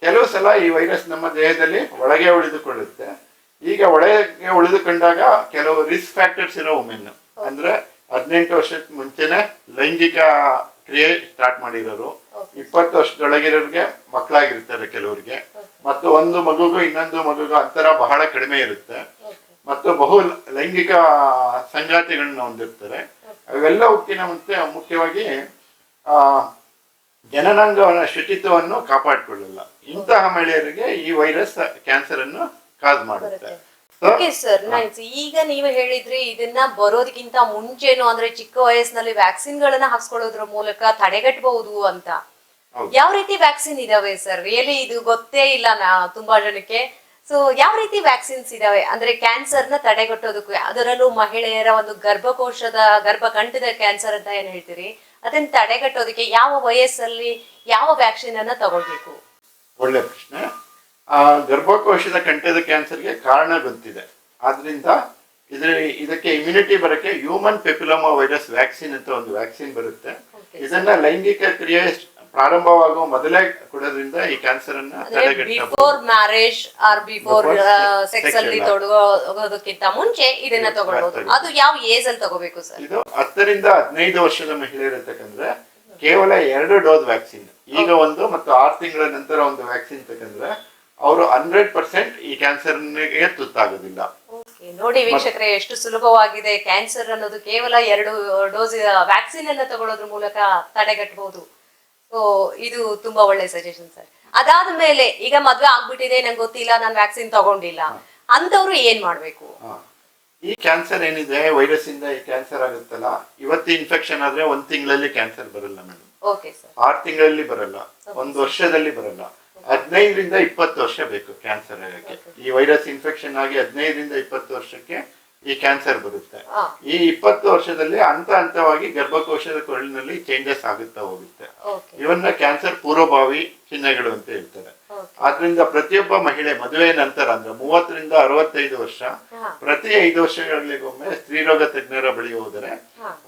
S2: ಕೆಲವು ಸಲ ಈ ವೈರಸ್ ನಮ್ಮ ದೇಹದಲ್ಲಿ ಒಳಗೆ ಉಳಿದುಕೊಳ್ಳುತ್ತೆ. ಈಗ ಒಳಗೆ ಉಳಿದುಕೊಂಡಾಗ ಕೆಲವು ರಿಸ್ಕ್ ಫ್ಯಾಕ್ಟರ್ಸ್ ಇರೋ ವುಮೆನ್ ಅಂದ್ರೆ ಹದಿನೆಂಟು ವರ್ಷದ ಮುಂಚೆನೆ ಲೈಂಗಿಕ ಕ್ರಿಯೆ ಸ್ಟಾರ್ಟ್ ಮಾಡಿರೋರು. ಇಪ್ಪತ್ತು ವರ್ಷದೊಳಗಿರೋರಿಗೆ ಮಕ್ಕಳಾಗಿರ್ತಾರೆ ಕೆಲವರಿಗೆ. ಮತ್ತು ಒಂದು ಮಗುಗೂ ಇನ್ನೊಂದು ಮಗುಗೂ ಅಂತರ ಬಹಳ ಕಡಿಮೆ ಇರುತ್ತೆ. ಮತ್ತು ಬಹು ಲೈಂಗಿಕ ಸಂಗಾತಿಗಳನ್ನ ಹೊಂದಿರ್ತಾರೆ. ಅವೆಲ್ಲವಕ್ಕಿಂತ ಮುಂಚೆ ಮುಖ್ಯವಾಗಿ ಆ ಜನನಾಂಗವನ್ನ ಶುಚಿತ್ವವನ್ನು ಕಾಪಾಡಿಕೊಳ್ಳಲ್ಲ. ಇಂತಹ ಮಹಿಳೆಯರಿಗೆ ಈ ವೈರಸ್ ಕ್ಯಾನ್ಸರ್ ಅನ್ನು ಕಾಸ್ ಮಾಡುತ್ತೆ.
S1: ಓಕೆ ಸರ್ ನೈಸ್ ಈಗ ನೀವು ಹೇಳಿದ್ರಿ ಇದನ್ನ ಬರೋದಕ್ಕಿಂತ ಮುಂಚೆನು ಅಂದ್ರೆ ಚಿಕ್ಕ ವಯಸ್ಸಿನಲ್ಲಿ ವ್ಯಾಕ್ಸಿನ್ ಗಳನ್ನ ಹಾಕ್ಸ್ಕೊಳ್ಳೋದ್ರ ಮೂಲಕ ತಡೆಗಟ್ಟಬಹುದು ಅಂತ. ಯಾವ ರೀತಿ ವ್ಯಾಕ್ಸಿನ್ ಇದಾವೆ ಸರ್ ರಿಯಲಿ ಇದು ಗೊತ್ತೇ ಇಲ್ಲ ನಾ ತುಂಬಾ ಜನಕ್ಕೆ. ಸೊ ಯಾವ ರೀತಿ ವ್ಯಾಕ್ಸಿನ್ಸ್ ಇದಾವೆ? ಅಂದ್ರೆ ಕ್ಯಾನ್ಸರ್ನ ತಡೆಗಟ್ಟೋದಕ್ಕೆ ಅದರಲ್ಲೂ ಮಹಿಳೆಯರ ಒಂದು ಗರ್ಭಕೋಶದ ಗರ್ಭಕಂಠದ ಕ್ಯಾನ್ಸರ್ ಅಂತ ಏನ್ ಹೇಳ್ತೀರಿ? ಅದನ್ನ ತಡೆಗಟ್ಟೋದಕ್ಕೆ ಯಾವ ವಯಸ್ಸಲ್ಲಿ ಯಾವ ವ್ಯಾಕ್ಸಿನ್ ಅನ್ನ ತಗೊಳ್ಬೇಕು?
S2: ಒಳ್ಳೆ ಪ್ರಶ್ನೆ. ಆ ಗರ್ಭಕೋಶದ ಕಂಠದ ಕ್ಯಾನ್ಸರ್ಗೆ ಕಾರಣ ಗೊತ್ತಿದೆ ಆದ್ರಿಂದ ಇದ್ರ ಇದಕ್ಕೆ ಇಮ್ಯುನಿಟಿ ಬರಕ್ಕೆ ಹ್ಯೂಮನ್ ಪೆಪಿಲೋಮಾ ವೈರಸ್ ವ್ಯಾಕ್ಸಿನ್ ಅಂತ ಒಂದು ವ್ಯಾಕ್ಸಿನ್ ಬರುತ್ತೆ. ಇದನ್ನ ಲೈಂಗಿಕ ಕ್ರಿಯೆ ಪ್ರಾರಂಭವಾಗುವ ಮೊದಲೇ ಕೊಡೋದ್ರಿಂದ ಈ ಕ್ಯಾನ್ಸರ್ ಅನ್ನ
S1: before marriage or before sex ಅಲ್ಲಿ. ತೊಡಗೋದಕ್ಕಿಂತ ಮುಂಚೆ ಇದನ್ನ
S2: ಇದು
S1: ತಗೊಳ್ಬಹುದು ಅದು ಯಾವ ಏಜ್ ಅಲ್ಲಿ ತಗೋಬೇಕು ಸರ್?
S2: ಇದು ಹತ್ತರಿಂದ ಹದಿನೈದು ವರ್ಷದ ಮಹಿಳೆಯರು ಅಂತಕ್ಕಂದ್ರೆ ಕೇವಲ ಎರಡು ಡೋಸ್ ವ್ಯಾಕ್ಸಿನ್ ಈಗ ಒಂದು ಮತ್ತು ಆರು ತಿಂಗಳ ನಂತರ ಒಂದು ವ್ಯಾಕ್ಸಿನ್ ತಗೊಂಡ್ರೆ ಅವರು ಹಂಡ್ರೆಡ್ ಪರ್ಸೆಂಟ್ ಈ ಕ್ಯಾನ್ಸರ್ಗೆ ತುತ್ತಾಗೋದಿಲ್ಲ
S1: ಓಕೆ ನೋಡಿ ವೀಕ್ಷಕರೇ ಎಷ್ಟು ಸುಲಭವಾಗಿದೆ. ಕ್ಯಾನ್ಸರ್ ಅನ್ನೋದು ಕೇವಲ ಎರಡು ಡೋಸ್ ವ್ಯಾಕ್ಸಿನ್ ಅನ್ನ ತಗೊಳ್ಳೋದ್ರ ಮೂಲಕ ತಡೆಗಟ್ಟಬಹುದು ಸೊ ಇದು ತುಂಬಾ ಒಳ್ಳೆ ಸಜೆಷನ್ ಸರ್ ಅದಾದ ಮೇಲೆ ಈಗ ಮದ್ವೆ ಆಗ್ಬಿಟ್ಟಿದೆ ನಂಗೆ ಗೊತ್ತಿಲ್ಲ ನಾನು ವ್ಯಾಕ್ಸಿನ್ ತಗೊಂಡಿಲ್ಲ. ಅಂತವ್ರು ಏನ್ ಮಾಡ್ಬೇಕು?
S2: ಈ ಕ್ಯಾನ್ಸರ್ ಏನಿದೆ ವೈರಸ್ ಇಂದ ಈ ಕ್ಯಾನ್ಸರ್ ಆಗುತ್ತಲ್ಲ ಇವತ್ತು ಇನ್ಫೆಕ್ಷನ್ ಆದ್ರೆ ಒಂದ್ ತಿಂಗಳಲ್ಲಿ ಕ್ಯಾನ್ಸರ್ ಬರಲ್ಲ ಮೇಡಮ್
S1: ಓಕೆ ಸರ್
S2: ಆರು ತಿಂಗಳಲ್ಲಿ ಬರಲ್ಲ ಒಂದು ವರ್ಷದಲ್ಲಿ ಬರಲ್ಲ. ಹದಿನೈದರಿಂದ ಇಪ್ಪತ್ತು ವರ್ಷ ಬೇಕು ಕ್ಯಾನ್ಸರ್ ಆಗಕ್ಕೆ. ಈ ವೈರಸ್ ಇನ್ಫೆಕ್ಷನ್ ಆಗಿ ಹದಿನೈದರಿಂದ ಇಪ್ಪತ್ತು ವರ್ಷಕ್ಕೆ ಈ ಕ್ಯಾನ್ಸರ್ ಬರುತ್ತೆ. ಈ ಇಪ್ಪತ್ತು ವರ್ಷದಲ್ಲಿ ಹಂತ ಹಂತವಾಗಿ ಗರ್ಭಕೋಶದ ಕೊರಳಿನಲ್ಲಿ ಚೇಂಜಸ್ ಆಗುತ್ತಾ ಹೋಗುತ್ತೆ. ಇವನ್ನ ಕ್ಯಾನ್ಸರ್ ಪೂರ್ವಭಾವಿ ಚಿಹ್ನೆಗಳು ಅಂತ ಹೇಳ್ತಾರೆ. ಆದ್ರಿಂದ ಪ್ರತಿಯೊಬ್ಬ ಮಹಿಳೆ ಮದುವೆ ನಂತರ ಅಂದ್ರೆ ಮೂವತ್ತರಿಂದ ಅರವತ್ತೈದು ವರ್ಷ ಪ್ರತಿ ಐದು ವರ್ಷಗಳಿಗೊಮ್ಮೆ ಸ್ತ್ರೀರೋಗ ತಜ್ಞರ ಬಳಿ ಹೋದರೆ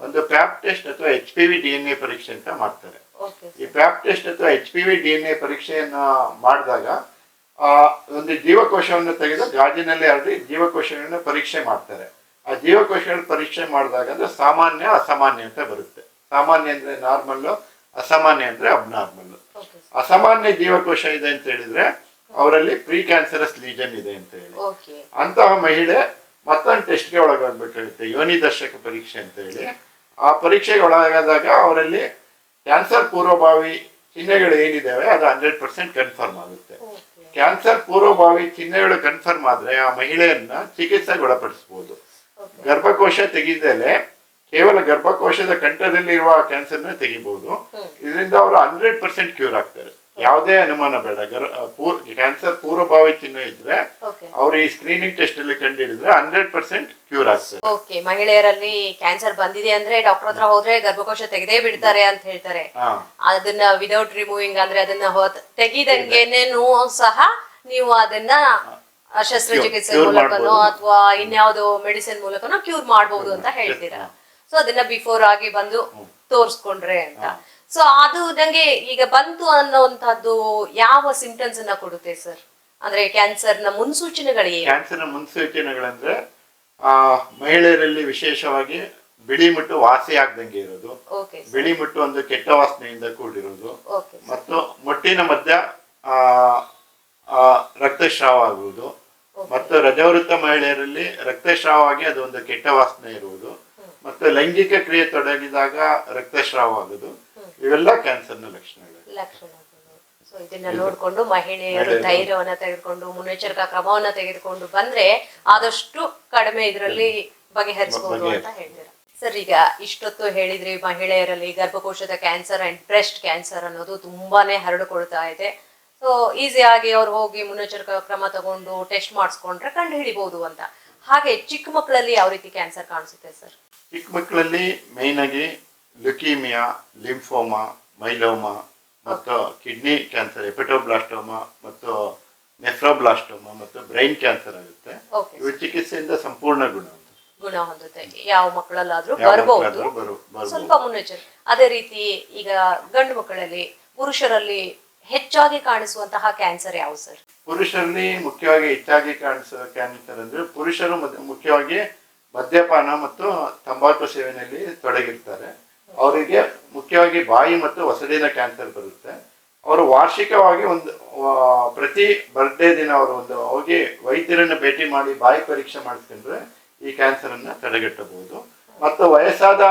S2: ಒಂದು ಪ್ಯಾಪ್ ಟೆಸ್ಟ್ ಅಥವಾ H P V D N A ಪರೀಕ್ಷೆ ಅಂತ ಮಾಡ್ತಾರೆ. ಪ್ಯಾಪ್ ಟೆಸ್ಟ್ ಅಥವಾ H P V D N A ಪರೀಕ್ಷೆಯನ್ನು ಮಾಡಿದಾಗ ಆ ಒಂದು ಜೀವಕೋಶವನ್ನು ತೆಗೆದು ಗಾಜಿನಲ್ಲಿ ಹರಡಿ ಜೀವಕೋಶಗಳನ್ನು ಪರೀಕ್ಷೆ ಮಾಡ್ತಾರೆ. ಆ ಜೀವಕೋಶಗಳ ಪರೀಕ್ಷೆ ಮಾಡಿದಾಗ ಅಂದರೆ ಸಾಮಾನ್ಯ ಅಸಾಮಾನ್ಯ ಅಂತ ಬರುತ್ತೆ. ಸಾಮಾನ್ಯ ಅಂದ್ರೆ ನಾರ್ಮಲ್ಲು ಅಸಾಮಾನ್ಯ ಅಂದ್ರೆ
S1: ಅಬ್ನಾರ್ಮಲ್ಲು
S2: ಅಸಾಮಾನ್ಯ ಜೀವಕೋಶ ಇದೆ ಅಂತ ಹೇಳಿದ್ರೆ ಅವರಲ್ಲಿ ಪ್ರೀ ಕ್ಯಾನ್ಸರಸ್ ಲೀಜನ್ ಇದೆ ಅಂತ ಹೇಳಿ. ಅಂತಹ ಮಹಿಳೆ ಮತ್ತೊಂದು ಟೆಸ್ಟ್ಗೆ ಒಳಗಾಗಬೇಕಾಗುತ್ತೆ. ಯೋನಿ ದರ್ಶಕ ಪರೀಕ್ಷೆ ಅಂತ ಹೇಳಿ. ಆ ಪರೀಕ್ಷೆಗೆ ಒಳಗಾದಾಗ ಅವರಲ್ಲಿ ಕ್ಯಾನ್ಸರ್ ಪೂರ್ವಭಾವಿ ಚಿಹ್ನೆಗಳು ಏನಿದ್ದಾವೆ ಅದು ಹಂಡ್ರೆಡ್ ಪರ್ಸೆಂಟ್ ಕನ್ಫರ್ಮ್ ಆಗುತ್ತೆ. ಕ್ಯಾನ್ಸರ್ ಪೂರ್ವಭಾವಿ ಚಿಹ್ನೆಗಳು ಕನ್ಫರ್ಮ್ ಆದ್ರೆ ಆ ಮಹಿಳೆಯನ್ನ ಚಿಕಿತ್ಸೆಗೆ ಒಳಪಡಿಸಬಹುದು ಗರ್ಭಕೋಶ ತೆಗೆದಲೆ ಕೇವಲ ಗರ್ಭಕೋಶದ ಕಂಠದಲ್ಲಿರುವ ಕ್ಯಾನ್ಸರ್ನ ತೆಗಿಬಹುದು. ಇದರಿಂದ ಅವರು ಹಂಡ್ರೆಡ್ ಪರ್ಸೆಂಟ್ ಕ್ಯೂರ್ ಆಗ್ತಾರೆ. ಯಾವುದೇ ಅನುಮಾನ ಬೇಡ. ಕ್ಯಾನ್ಸರ್ ಪೂರ್ವಭಾವಿ ಚಿಹ್ನೆ ಇದ್ರೆ ಅವ್ರು ಈ ಸ್ಕ್ರೀನಿಂಗ್ ಟೆಸ್ಟ್ ಅಲ್ಲಿ ಕಂಡಿಡಿದ್ರೆ ಹಂಡ್ರೆಡ್ ಪರ್ಸೆಂಟ್ ಕ್ಯೂರ್ ಆಗ್ತದೆ.
S1: ಓಕೆ ಮಹಿಳೆಯರಲ್ಲಿ ಕ್ಯಾನ್ಸರ್ ಬಂದಿದೆ ಅಂದ್ರೆ ಡಾಕ್ಟರ್ ಹತ್ರ ಹೋದ್ರೆ ಗರ್ಭಕೋಶ ತೆಗೆದೇ ಬಿಡ್ತಾರೆ ಅಂತ ಹೇಳ್ತಾರೆ. ಅದನ್ನ ವಿದೌಟ್ ರಿಮೂವಿಂಗ್ ಅಂದ್ರೆ ಅದನ್ನ ಹೊತ್ ತೆಗಿದಂಗೆನೇನು ಸಹ ನೀವು ಅದನ್ನ ಶಸ್ತ್ರಚಿಕಿತ್ಸೆ ಮೂಲಕನೋ. ಅಥವಾ ಇನ್ಯಾವುದೋ ಮೆಡಿಸಿನ್ ಮೂಲಕನೋ ಕ್ಯೂರ್ ಮಾಡಬಹುದು ಅಂತ ಹೇಳ್ತೀರಾ. ಸೊ ಅದನ್ನ ಬಿಫೋರ್ ಆಗಿ ಬಂದು ತೋರಿಸ್ಕೊಂಡ್ರೆ ಅಂತ. ಸೊ ಅದು ನಂಗೆ ಈಗ ಬಂತು ಅನ್ನೋಂಥದ್ದು ಯಾವ ಸಿಂಪ್ಟಮ್ಸ್ ಅನ್ನ ಕೊಡುತ್ತೆ ಸರ್ ಅಂದ್ರೆ ಕ್ಯಾನ್ಸರ್ನ ಮುನ್ಸೂಚನೆಗಳು
S2: ಕ್ಯಾನ್ಸರ್ನ ಮುನ್ಸೂಚನೆಗಳಂದ್ರೆ ಆ ಮಹಿಳೆಯರಲ್ಲಿ ವಿಶೇಷವಾಗಿ ಬಿಳಿ ಮುಟ್ಟು ವಾಸಿ ಆಗ್ದಂಗೆ ಇರೋದು. ಬಿಳಿ ಮುಟ್ಟು ಒಂದು ಕೆಟ್ಟ ವಾಸನೆಯಿಂದ ಕೂಡಿರೋದು. ಮತ್ತು ಮೊಟ್ಟಿನ ಮಧ್ಯ ಆ, ರಕ್ತಸ್ರಾವ ಆಗುವುದು. ಮತ್ತು ರಜವೃತ್ತ ಮಹಿಳೆಯರಲ್ಲಿ ರಕ್ತಸ್ರಾವ ಆಗಿ ಅದು ಒಂದು ಕೆಟ್ಟ ವಾಸನೆ ಇರುವುದು. ಮತ್ತು ಲೈಂಗಿಕ ಕ್ರಿಯೆ ತೊಡಗಿದಾಗ ರಕ್ತಸ್ರಾವ ಆಗುವುದು. ಇವೆಲ್ಲ ಕ್ಯಾನ್ಸರ್ನ ಲಕ್ಷಣಗಳು.
S1: ಲಕ್ಷಣಗಳು. ಸೊ ಇದನ್ನ ನೋಡ್ಕೊಂಡು ಮಹಿಳೆಯರು. ಧೈರ್ಯವನ್ನ ತೆಗೆದುಕೊಂಡು ಮುನ್ನೆಚ್ಚರಿಕಾ ಕ್ರಮವನ್ನ ತೆಗೆದುಕೊಂಡು ಬಂದ್ರೆ ಆದಷ್ಟು ಕಡಿಮೆ ಇದರಲ್ಲಿ ಬಗೆಹರಿಸಬಹುದು ಅಂತ ಹೇಳ್ತೀರಾ? ಸರ್ ಈಗ ಇಷ್ಟೊತ್ತು ಹೇಳಿದ್ರಿ ಮಹಿಳೆಯರಲ್ಲಿ ಗರ್ಭಕೋಶದ ಕ್ಯಾನ್ಸರ್ ಅಂಡ್ ಬ್ರೆಸ್ಟ್ ಕ್ಯಾನ್ಸರ್ ಅನ್ನೋದು ತುಂಬಾನೇ ಹರಡಿಕೊಳ್ತಾ ಇದೆ. ಸೊ ಈಸಿಯಾಗಿ ಅವ್ರು ಹೋಗಿ ಮುನ್ನೆಚ್ಚರಿಕಾ ಕ್ರಮ ತಗೊಂಡು ಟೆಸ್ಟ್ ಮಾಡಿಸ್ಕೊಂಡ್ರೆ ಕಂಡು ಹಿಡಿಬಹುದು ಅಂತ. ಹಾಗೆ ಚಿಕ್ಕ ಮಕ್ಕಳಲ್ಲಿ ಯಾವ ರೀತಿ ಕ್ಯಾನ್ಸರ್ ಕಾಣಿಸುತ್ತೆ ಸರ್?
S2: ಚಿಕ್ಕ ಮಕ್ಕಳಲ್ಲಿ ಮೇನ್ ಆಗಿ ಲ್ಯುಕೀಮಿಯಾ ಲಿಂಫೋಮಾ ಮೈಲೋಮಾ ಮತ್ತು ಕಿಡ್ನಿ ಕ್ಯಾನ್ಸರ್ ಎಪಿಟೋಬ್ಲಾಸ್ಟೋಮಾ ಮತ್ತು ನೆಫ್ರೋಬ್ಲಾಸ್ಟೋಮಾ ಮತ್ತು ಬ್ರೈನ್ ಕ್ಯಾನ್ಸರ್ ಆಗುತ್ತೆ. ಇವು ಚಿಕಿತ್ಸೆಯಿಂದ ಸಂಪೂರ್ಣ ಗುಣ
S1: ಗುಣ ಹೊಂದುತ್ತೆ. ಯಾವ ಮಕ್ಕಳಲ್ಲಾದ್ರೂ ಬರಬಹುದು. ಸ್ವಲ್ಪ ಮುನ್ನೆಚ್ಚರಿಕೆ ಅದೇ ರೀತಿ ಈಗ ಗಂಡು ಮಕ್ಕಳಲ್ಲಿ ಪುರುಷರಲ್ಲಿ ಹೆಚ್ಚಾಗಿ ಕಾಣಿಸುವಂತಹ ಕ್ಯಾನ್ಸರ್ ಯಾವ ಸರ್?
S2: ಪುರುಷರಲ್ಲಿ ಮುಖ್ಯವಾಗಿ ಹೆಚ್ಚಾಗಿ ಕಾಣಿಸುವ ಕ್ಯಾನ್ಸರ್ ಅಂದ್ರೆ ಪುರುಷರು ಮುಖ್ಯವಾಗಿ ಮದ್ಯಪಾನ ಮತ್ತು ತಂಬಾಕು ಸೇವನೆಯಲ್ಲಿ ತೊಡಗಿರ್ತಾರೆ. ಅವರಿಗೆ ಮುಖ್ಯವಾಗಿ ಬಾಯಿ ಮತ್ತು ಹೊಸಡಿನ ಕ್ಯಾನ್ಸರ್ ಬರುತ್ತೆ. ಅವರು ವಾರ್ಷಿಕವಾಗಿ ಒಂದು ಪ್ರತಿ ಬರ್ಡೇ ದಿನ ಅವರು ಒಂದು ಹೋಗಿ ವೈದ್ಯರನ್ನು ಭೇಟಿ ಮಾಡಿ ಬಾಯಿ ಪರೀಕ್ಷೆ ಮಾಡಿಸ್ಕೊಂಡ್ರೆ ಈ ಕ್ಯಾನ್ಸರ್ ಅನ್ನ ತಡೆಗಟ್ಟಬಹುದು. ಮತ್ತು ವಯಸ್ಸಾದ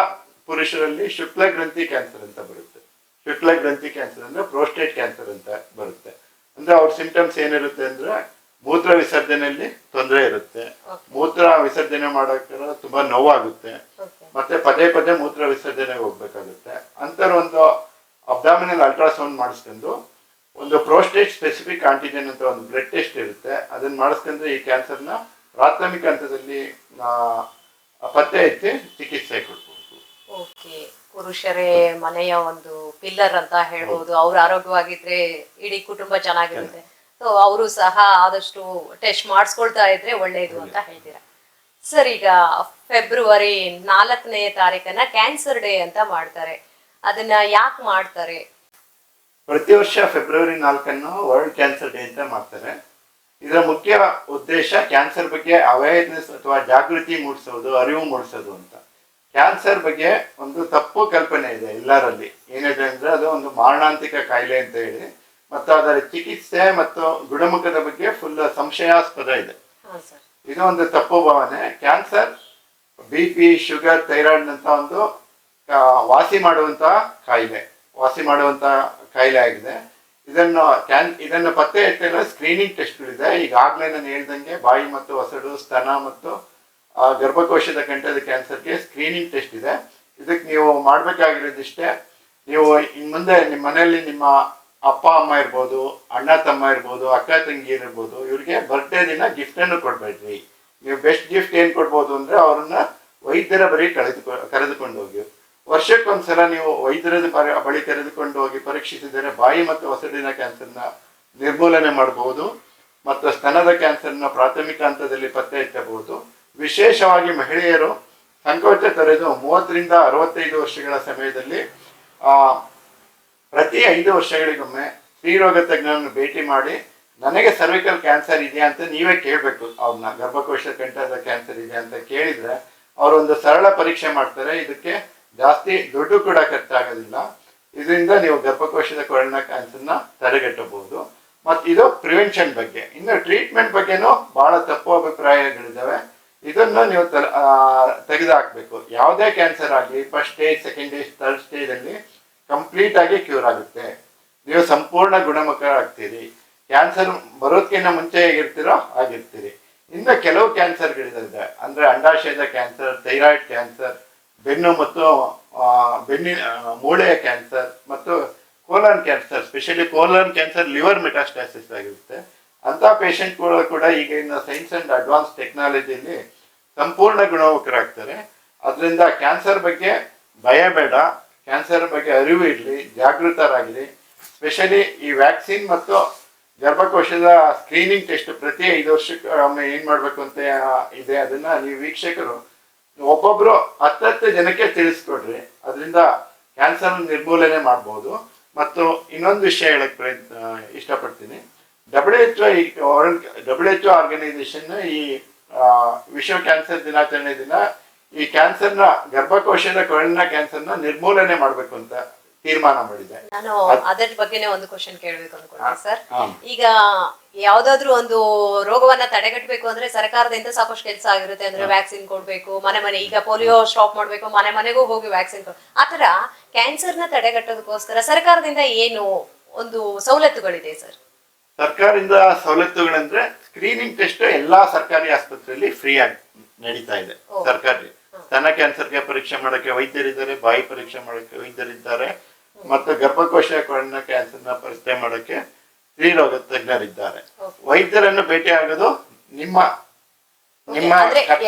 S2: ಪುರುಷರಲ್ಲಿ ಶುಕ್ಲ ಗ್ರಂಥಿ ಕ್ಯಾನ್ಸರ್ ಅಂತ ಬರುತ್ತೆ. ಶುಕ್ಲ ಗ್ರಂಥಿ ಕ್ಯಾನ್ಸರ್ ಅಂದರೆ ಪ್ರೋಸ್ಟೇಟ್ ಕ್ಯಾನ್ಸರ್ ಅಂತ ಬರುತ್ತೆ. ಅಂದ್ರೆ ಅವ್ರ ಸಿಂಪ್ಟಮ್ಸ್ ಏನಿರುತ್ತೆ ಅಂದ್ರೆ ಮೂತ್ರ ವಿಸರ್ಜನೆಯಲ್ಲಿ ತೊಂದರೆ ಇರುತ್ತೆ. ಮೂತ್ರ ವಿಸರ್ಜನೆ ಮಾಡೋಕೆ ತುಂಬಾ ನೋವಾಗುತ್ತೆ. ಮತ್ತೆ ಪದೇ ಪದೇ ಮೂತ್ರ ವಿಸರ್ಜನೆಗೆ ಹೋಗ್ಬೇಕಾಗುತ್ತೆ. ಅಂತರ ಒಂದು ಅಬ್ಡಾಮಿನಲ್ ಅಲ್ಟ್ರಾಸೌಂಡ್ ಮಾಡಿಸ್ಕೊಂಡು ಒಂದು ಪ್ರೋಸ್ಟೇಟ್ ಸ್ಪೆಸಿಫಿಕ್ ಆಂಟಿಜೆನ್ ಅಂತ ಒಂದು ಬ್ಲಡ್ ಟೆಸ್ಟ್ ಇರುತ್ತೆ. ಅದನ್ನ ಮಾಡಿಸ್ಕೊಂಡ್ರೆ ಈ ಕ್ಯಾನ್ಸರ್ನ ಪ್ರಾಥಮಿಕ ಹಂತದಲ್ಲಿ ಆ, ಪತ್ತೆ ಹಚ್ಚಿ ಚಿಕಿತ್ಸೆ ಕೊಡ್ಬೋದು.
S1: ಓಕೆ. ಪುರುಷರೇ ಮನೆಯ ಒಂದು ಪಿಲ್ಲರ್ ಅಂತ ಹೇಳ್ಬೋದು. ಅವ್ರ ಆರೋಗ್ಯವಾಗಿದ್ರೆ ಇಡೀ ಕುಟುಂಬ ಚೆನ್ನಾಗಿರುತ್ತೆ. ಸೊ ಅವರು ಸಹ ಆದಷ್ಟು ಟೆಸ್ಟ್ ಮಾಡಿಸ್ಕೊಳ್ತಾ ಇದ್ರೆ ಒಳ್ಳೇದು ಅಂತ ಹೇಳ್ತೀರಾ? ಸರ್ ಈಗ ಫೆಬ್ರವರಿ ನಾಲ್ಕನೇ ತಾರೀಕನ್ನ ಕ್ಯಾನ್ಸರ್ ಡೇ ಅಂತ ಮಾಡ್ತಾರೆ. ಅದನ್ನ ಯಾಕೆ ಮಾಡ್ತಾರೆ?
S2: ಪ್ರತಿ ವರ್ಷ ಫೆಬ್ರವರಿ ನಾಲ್ಕನ್ನು ವರ್ಲ್ಡ್ ಕ್ಯಾನ್ಸರ್ ಡೇ ಅಂತ ಮಾಡ್ತಾರೆ. ಇದರ ಮುಖ್ಯ ಉದ್ದೇಶ ಕ್ಯಾನ್ಸರ್ ಬಗ್ಗೆ ಅವೇರ್ನೆಸ್ ಅಥವಾ ಜಾಗೃತಿ ಮೂಡಿಸೋದು ಅರಿವು ಮೂಡಿಸೋದು ಅಂತ. ಕ್ಯಾನ್ಸರ್ ಬಗ್ಗೆ ಒಂದು ತಪ್ಪು ಕಲ್ಪನೆ ಇದೆ ಎಲ್ಲರಲ್ಲಿ. ಏನಿದೆ ಅಂದ್ರೆ ಅದು ಒಂದು ಮಾರಣಾಂತಿಕ ಕಾಯಿಲೆ ಅಂತ ಹೇಳಿ ಮತ್ತು ಅದರ ಚಿಕಿತ್ಸೆ ಮತ್ತು ಗುಣಮುಖದ ಬಗ್ಗೆ ಫುಲ್ ಸಂಶಯಾಸ್ಪದ ಇದೆ. ಇದು ಒಂದು ತಪ್ಪು ಭಾವನೆ. ಕ್ಯಾನ್ಸರ್ ಬಿ ಪಿ ಶುಗರ್ ಥೈರಾಯ್ಡ್ನಂಥ ಒಂದು ವಾಸಿ ಮಾಡುವಂಥ ಕಾಯಿಲೆ. ವಾಸಿ ಮಾಡುವಂಥ ಕಾಯಿಲೆ ಆಗಿದೆ. ಇದನ್ನು ಕ್ಯಾನ್ ಇದನ್ನು ಪತ್ತೆ ಹಚ್ಚಲು ಸ್ಕ್ರೀನಿಂಗ್ ಟೆಸ್ಟ್ಗಳಿದೆ ಈಗಾಗಲೇ ನಾನು ಹೇಳ್ದಂಗೆ ಬಾಯಿ ಮತ್ತು ಹೊಸಡು ಸ್ತನ ಮತ್ತು ಗರ್ಭಕೋಶದ ಕಂಠದ ಕ್ಯಾನ್ಸರ್ಗೆ ಸ್ಕ್ರೀನಿಂಗ್ ಟೆಸ್ಟ್ ಇದೆ. ಇದಕ್ಕೆ ನೀವು ಮಾಡಬೇಕಾಗಿರೋದಿಷ್ಟೇ. ನೀವು ಇನ್ನು ಮುಂದೆ ನಿಮ್ಮ ಮನೆಯಲ್ಲಿ ನಿಮ್ಮ ಅಪ್ಪ, ಅಮ್ಮ ಇರ್ಬೋದು, ಅಣ್ಣ, ತಮ್ಮ ಇರ್ಬೋದು, ಅಕ್ಕ, ತಂಗಿ ಇರ್ಬೋದು ಇವ್ರಿಗೆ ಬರ್ತ್ಡೇ ದಿನ ಗಿಫ್ಟನ್ನು ಕೊಡ್ಬೇಡ್ರಿ ನೀವು ಬೆಸ್ಟ್ ಗಿಫ್ಟ್ ಏನು ಕೊಡ್ಬೋದು ಅಂದ್ರೆ ಅವರನ್ನು ವೈದ್ಯರ ಬಳಿ ಕಳೆದುಕೊ, ಕರೆದುಕೊಂಡು ಹೋಗಿ. ವರ್ಷಕ್ಕೊಂದ್ಸಲ ನೀವು ವೈದ್ಯರ ಬಳಿ ಕರೆದುಕೊಂಡು ಹೋಗಿ ಪರೀಕ್ಷಿಸಿದರೆ ಬಾಯಿ ಮತ್ತು ಹೊಸಡಿನ ಕ್ಯಾನ್ಸರ್ನ ನಿರ್ಮೂಲನೆ ಮಾಡಬಹುದು ಮತ್ತು ಸ್ತನದ ಕ್ಯಾನ್ಸರ್ನ ಪ್ರಾಥಮಿಕ ಹಂತದಲ್ಲಿ ಪತ್ತೆ ಹಚ್ಚಬಹುದು ವಿಶೇಷವಾಗಿ ಮಹಿಳೆಯರು ಸಂಕೋಚ ತೊರೆದು ಮೂವತ್ತರಿಂದ ಅರವತ್ತೈದು ವರ್ಷಗಳ ಸಮಯದಲ್ಲಿ ಪ್ರತಿ ಐದು ವರ್ಷಗಳಿಗೊಮ್ಮೆ ಸ್ತ್ರೀರೋಗ ತಜ್ಞರನ್ನು ಭೇಟಿ ಮಾಡಿ ನನಗೆ ಸರ್ವಿಕಲ್ ಕ್ಯಾನ್ಸರ್ ಇದೆಯಾ ಅಂತ ನೀವೇ ಕೇಳಬೇಕು. ಅವ್ರನ್ನ ಗರ್ಭಕೋಶ ಕಂಠದ ಕ್ಯಾನ್ಸರ್ ಇದೆ ಅಂತ ಕೇಳಿದರೆ ಅವರೊಂದು ಸರಳ ಪರೀಕ್ಷೆ ಮಾಡ್ತಾರೆ. ಇದಕ್ಕೆ ಜಾಸ್ತಿ ದುಡ್ಡು ಕೂಡ ಖರ್ಚಾಗೋದಿಲ್ಲ. ಇದರಿಂದ ನೀವು ಗರ್ಭಕೋಶದ ಕೊರಳಿನ ಕ್ಯಾನ್ಸರ್ನ ತಡೆಗಟ್ಟಬಹುದು. ಮತ್ತು ಇದು ಪ್ರಿವೆನ್ಷನ್ ಬಗ್ಗೆ. ಇನ್ನು ಟ್ರೀಟ್ಮೆಂಟ್ ಬಗ್ಗೆನೂ ಬಹಳ ತಪ್ಪು ಅಭಿಪ್ರಾಯಗಳಿದ್ದಾವೆ. ಇದನ್ನು ನೀವು ತ- ಆ, ತೆಗೆದುಹಾಕ್ಬೇಕು ಯಾವುದೇ ಕ್ಯಾನ್ಸರ್ ಆಗಲಿ first stage second stage third stage ಅಲ್ಲಿ ಕಂಪ್ಲೀಟ್ ಆಗಿ ಕ್ಯೂರ್ ಆಗುತ್ತೆ. ನೀವು ಸಂಪೂರ್ಣ ಗುಣಮುಖರಾಗ್ತೀರಿ. ಕ್ಯಾನ್ಸರ್ ಬರೋದಕ್ಕಿಂತ ಮುಂಚೆ ಹೇಗಿರ್ತೀರೋ ಆಗಿರ್ತೀರಿ ಇನ್ನು ಕೆಲವು ಕ್ಯಾನ್ಸರ್ಗಳಿದೆ ಅಂದ್ರೆ ಅಂಡಾಶಯದ ಕ್ಯಾನ್ಸರ್, ಥೈರಾಯ್ಡ್ ಕ್ಯಾನ್ಸರ್, ಬೆನ್ನು ಮತ್ತು ಬೆನ್ನಿನ ಮೂಳೆಯ ಕ್ಯಾನ್ಸರ್ ಮತ್ತು colon cancer, specially colon cancer liver metastasis ಆಗಿರುತ್ತೆ. ಅಂಥ ಪೇಷಂಟ್ಗಳು ಕೂಡ ಈಗಿನ ಸೈನ್ಸ್ ಅಂಡ್ ಅಡ್ವಾನ್ಸ್ ಟೆಕ್ನಾಲಜಿಯಲ್ಲಿ ಸಂಪೂರ್ಣ ಗುಣಮುಖರಾಗ್ತಾರೆ. ಅದರಿಂದ ಕ್ಯಾನ್ಸರ್ ಬಗ್ಗೆ ಭಯ ಬೇಡ. ಕ್ಯಾನ್ಸರ್ ಬಗ್ಗೆ ಅರಿವು ಇರಲಿ ಜಾಗೃತರಾಗಿರಿ ಸ್ಪೆಷಲಿ ಈ ವ್ಯಾಕ್ಸಿನ್ ಮತ್ತು ಗರ್ಭಕೋಶದ ಸ್ಕ್ರೀನಿಂಗ್ ಟೆಸ್ಟ್ ಪ್ರತಿ ಐದು ವರ್ಷಕ್ಕೆ ಒಮ್ಮೆ ಏನು ಮಾಡಬೇಕು ಅಂತ ಇದೆ ಅದನ್ನು ನೀವು ವೀಕ್ಷಕರು ಒಬ್ಬೊಬ್ಬರು ಹತ್ತತ್ತು ಜನಕ್ಕೆ ತಿಳಿಸ್ಕೊಡ್ರಿ. ಅದರಿಂದ ಕ್ಯಾನ್ಸರ್ ನಿರ್ಮೂಲನೆ ಮಾಡ್ಬೋದು. ಮತ್ತು ಇನ್ನೊಂದು ವಿಷಯ ಹೇಳಕ್ಕೆ ಪ್ರಯತ್ನ, ಇಷ್ಟಪಡ್ತೀನಿ. W H W H organization ಈ ವಿಶ್ವ ಕ್ಯಾನ್ಸರ್ ದಿನಾಚರಣೆ ದಿನ ಈ ಕ್ಯಾನ್ಸರ್ನ ಗರ್ಭಕೋಶದ ಕೊರಳಿನ ಕ್ಯಾನ್ಸರ್ನ ನಿರ್ಮೂಲನೆ ಮಾಡಬೇಕು ಅಂತ ತೀರ್ಮಾನ ಮಾಡಿದೆ.
S1: ನಾನು ಅದರ ಬಗ್ಗೆನೇ ಒಂದು ಕ್ವಶನ್ ಕೇಳಬೇಕು ಅನ್ಕೊಂಡೆ ಸರ್. ಈಗ ಯಾವ್ದಾದ್ರು ಒಂದು ರೋಗವನ್ನ ತಡೆಗಟ್ಟಬೇಕು ಅಂದ್ರೆ ಸರ್ಕಾರದಿಂದ ಸಾಕಷ್ಟು ಕೆಲಸ ಆಗಿರುತ್ತೆ. ಅಂದ್ರೆ ವ್ಯಾಕ್ಸಿನ್ ಕೊಡ್ಬೇಕು ಮನೆ ಮನೆ ಈಗ ಪೋಲಿಯೋ ಸ್ಟಾಪ್ ಮಾಡ್ಬೇಕು ಮನೆ ಮನೆಗೂ ಹೋಗಿ ವ್ಯಾಕ್ಸಿನ್ ಆತರ ಕ್ಯಾನ್ಸರ್ನ ತಡೆಗಟ್ಟೋದಕ್ಕೋಸ್ಕರ ಸರ್ಕಾರದಿಂದ ಏನು ಒಂದು ಸವಲತ್ತುಗಳಿದೆ ಸರ್?
S2: ಸರ್ಕಾರದಿಂದ ಸವಲತ್ತುಗಳಂದ್ರೆ ಸ್ಕ್ರೀನಿಂಗ್ ಟೆಸ್ಟ್ ಎಲ್ಲಾ ಸರ್ಕಾರಿ ಆಸ್ಪತ್ರೆಯಲ್ಲಿ ಫ್ರೀ ಆಗಿ ನಡೀತಾ ಇದೆ. ಸರ್ಕಾರಿ ಸ್ತನ ಕ್ಯಾನ್ಸರ್ಗೆ ಪರೀಕ್ಷೆ ಮಾಡೋಕ್ಕೆ ವೈದ್ಯರಿದ್ದಾರೆ ಬಾಯಿ ಪರೀಕ್ಷೆ ಮಾಡೋಕ್ಕೆ ವೈದ್ಯರಿದ್ದಾರೆ ಮತ್ತು ಗರ್ಭಕೋಶ ಕ್ಯಾನ್ಸರ್ ಕ್ಯಾನ್ಸರ್ನ ಪರೀಕ್ಷೆ ಮಾಡೋಕ್ಕೆ ಸ್ತ್ರೀರೋಗ ತಜ್ಞರಿದ್ದಾರೆ. ವೈದ್ಯರನ್ನು ಭೇಟಿ ಆಗೋದು ನಿಮ್ಮ ನಿಮ್ಮ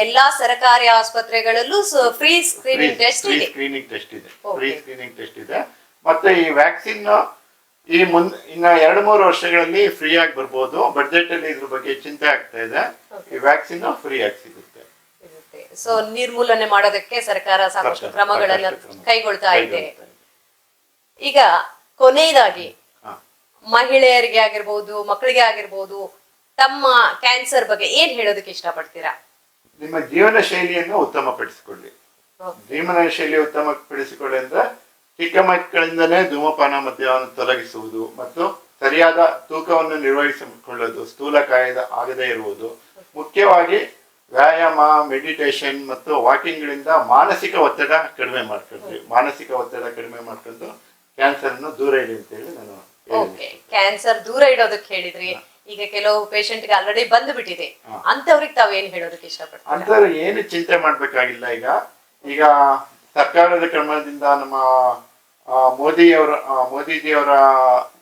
S1: ಎಲ್ಲಾ ಸರ್ಕಾರಿ ಆಸ್ಪತ್ರೆಗಳಲ್ಲೂ ಫ್ರೀ ಸ್ಕ್ರೀನಿಂಗ್ ಟೆಸ್ಟ್ ಇದೆ.
S2: ಸ್ಕ್ರೀನಿಂಗ್ ಟೆಸ್ಟ್ ಇದೆ. ಫ್ರೀ ಸ್ಕ್ರೀನಿಂಗ್ ಟೆಸ್ಟ್ ಇದೆ. ಮತ್ತೆ ಈ ವ್ಯಾಕ್ಸಿನ್ ಈ ಮುನ್ ಇನ್ನ ಎರಡು ಮೂರು ವರ್ಷಗಳಲ್ಲಿ ಫ್ರೀ ಆಗಿ ಬರ್ಬೋದು. ಬಜೆಟ್ ಅಲ್ಲಿ ಇದ್ರ ಬಗ್ಗೆ ಚಿಂತೆ ಆಗ್ತಾ ಇದೆ. ಈ ವ್ಯಾಕ್ಸಿನ್ ಫ್ರೀ ಆಗಿ ಸಿಗುತ್ತೆ.
S1: ಸೊ ನಿರ್ಮೂಲನೆ ಮಾಡೋದಕ್ಕೆ ಸರ್ಕಾರ ಸಾಕಷ್ಟು ಕ್ರಮಗಳನ್ನ ಕೈಗೊಳ್ತಾ ಇದೆ. ಈಗ ಕೊನೆಯದಾಗಿ ಮಹಿಳೆಯರಿಗೆ ಆಗಿರ್ಬೋದು ಮಕ್ಕಳಿಗೆ ಆಗಿರ್ಬೋದು ತಮ್ಮ ಕ್ಯಾನ್ಸರ್ ಬಗ್ಗೆ ಏನ್ ಹೇಳೋದಕ್ಕೆ ಇಷ್ಟಪಡ್ತೀರಾ?
S2: ನಿಮ್ಮ ಜೀವನ ಶೈಲಿಯನ್ನು ಉತ್ತಮ ಪಡಿಸಿಕೊಳ್ಳಿ. ಜೀವನ ಶೈಲಿ ಉತ್ತಮ ಪಡಿಸಿಕೊಳ್ಳಿ ಅಂದ್ರೆ ಚಿಕ್ಕ ಮಕ್ಕಳಿಂದಲೇ ಧೂಮಪಾನ ಮದ್ಯವನ್ನು ತೊಲಗಿಸುವುದು ಮತ್ತು ಸರಿಯಾದ ತೂಕವನ್ನು ನಿರ್ವಹಿಸಿಕೊಳ್ಳೋದು ಸ್ಥೂಲಕಾಯದ ಆಗದೇ ಇರುವುದು. ಮುಖ್ಯವಾಗಿ ವ್ಯಾಯಾಮ ಮೆಡಿಟೇಷನ್ ಮತ್ತು ವಾಕಿಂಗ್ಗಳಿಂದ ಮಾನಸಿಕ ಒತ್ತಡ ಕಡಿಮೆ ಮಾಡ್ಕೊಂಡ್ರಿ ಮಾನಸಿಕ ಒತ್ತಡ ಕಡಿಮೆ ಮಾಡ್ಕೊಂಡು ಕ್ಯಾನ್ಸರ್ ಅನ್ನು ದೂರ ಇಡಿ ಅಂತ ಹೇಳಿ ನಾನು
S1: ಓಕೆ ಕ್ಯಾನ್ಸರ್ ದೂರ ಇಡೋದಕ್ಕೆ ಹೇಳಿದ್ರಿ. ಈಗ ಕೆಲವು ಪೇಷಂಟ್ಗೆ ಆಲ್ರೆಡಿ ಬಂದು ಬಿಟ್ಟಿದೆ.
S2: ಅಂತವ್ರಿಗೆ
S1: ಅಂತವ್ರಿಗೆ ಏನ್ ಹೇಳೋದಕ್ಕೆ ಇಷ್ಟಪಡ್ತೀವಿ
S2: ಅಂತವ್ರು ಏನು ಚಿಂತೆ ಮಾಡ್ಬೇಕಾಗಿಲ್ಲ ಈಗ. ಈಗ ಸರ್ಕಾರದ ಕ್ರಮದಿಂದ ನಮ್ಮ ಮೋದಿಯವರ ಮೋದಿಜಿ ಮೋದಿಜಿಯವರ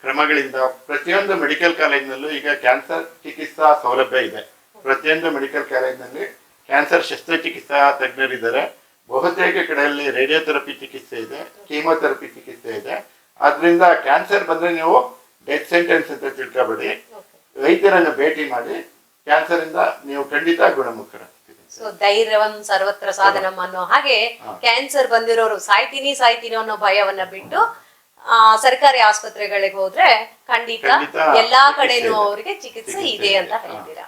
S2: ಕ್ರಮಗಳಿಂದ ಪ್ರತಿಯೊಂದು ಮೆಡಿಕಲ್ ಕಾಲೇಜಿನಲ್ಲೂ ಈಗ ಕ್ಯಾನ್ಸರ್ ಚಿಕಿತ್ಸಾ ಸೌಲಭ್ಯ ಇದೆ. ಪ್ರತಿಯೊಂದು ಮೆಡಿಕಲ್ ಕಾಲೇಜಿನಲ್ಲಿ ಕ್ಯಾನ್ಸರ್ ಶಸ್ತ್ರಚಿಕಿತ್ಸಾ ತಜ್ಞರಿದ್ದಾರೆ. ಬಹುತೇಕ ಕಡೆಯಲ್ಲಿ ರೇಡಿಯೋಥೆರಪಿ ಚಿಕಿತ್ಸೆ ಇದೆ ಕೀಮೋಥೆರಪಿ ಚಿಕಿತ್ಸೆ ಇದೆ. ಆದ್ರಿಂದ ಕ್ಯಾನ್ಸರ್ ಬಂದ್ರೆ ನೀವು ಡೆತ್ ಸೆಂಟೆನ್ಸ್ ಅಂತ ತಿಳ್ಕೊಬೇಡಿ. ವೈದ್ಯರನ್ನು ಭೇಟಿ ಮಾಡಿ ಕ್ಯಾನ್ಸರ್ ಇಂದ ನೀವು ಖಂಡಿತ ಗುಣಮುಖರಾಗ್ತೀರಿ.
S1: ಸೊ ಧೈರ್ಯವನ್ನು ಸರ್ವತ್ರ ಸಾಧನಂ ಅನ್ನೋ ಹಾಗೆ ಕ್ಯಾನ್ಸರ್ ಬಂದಿರೋರು ಸಾಯ್ತೀನಿ ಸಾಯ್ತೀನಿ ಅನ್ನೋ ಭಯವನ್ನ ಬಿಟ್ಟು ಆ, ಸರ್ಕಾರಿ ಆಸ್ಪತ್ರೆಗಳಿಗೆ ಹೋದ್ರೆ ಖಂಡಿತ ಎಲ್ಲಾ ಕಡೆನೂ. ಅವರಿಗೆ ಚಿಕಿತ್ಸೆ ಇದೆ ಅಂತ ಹೇಳ್ತೀರಾ.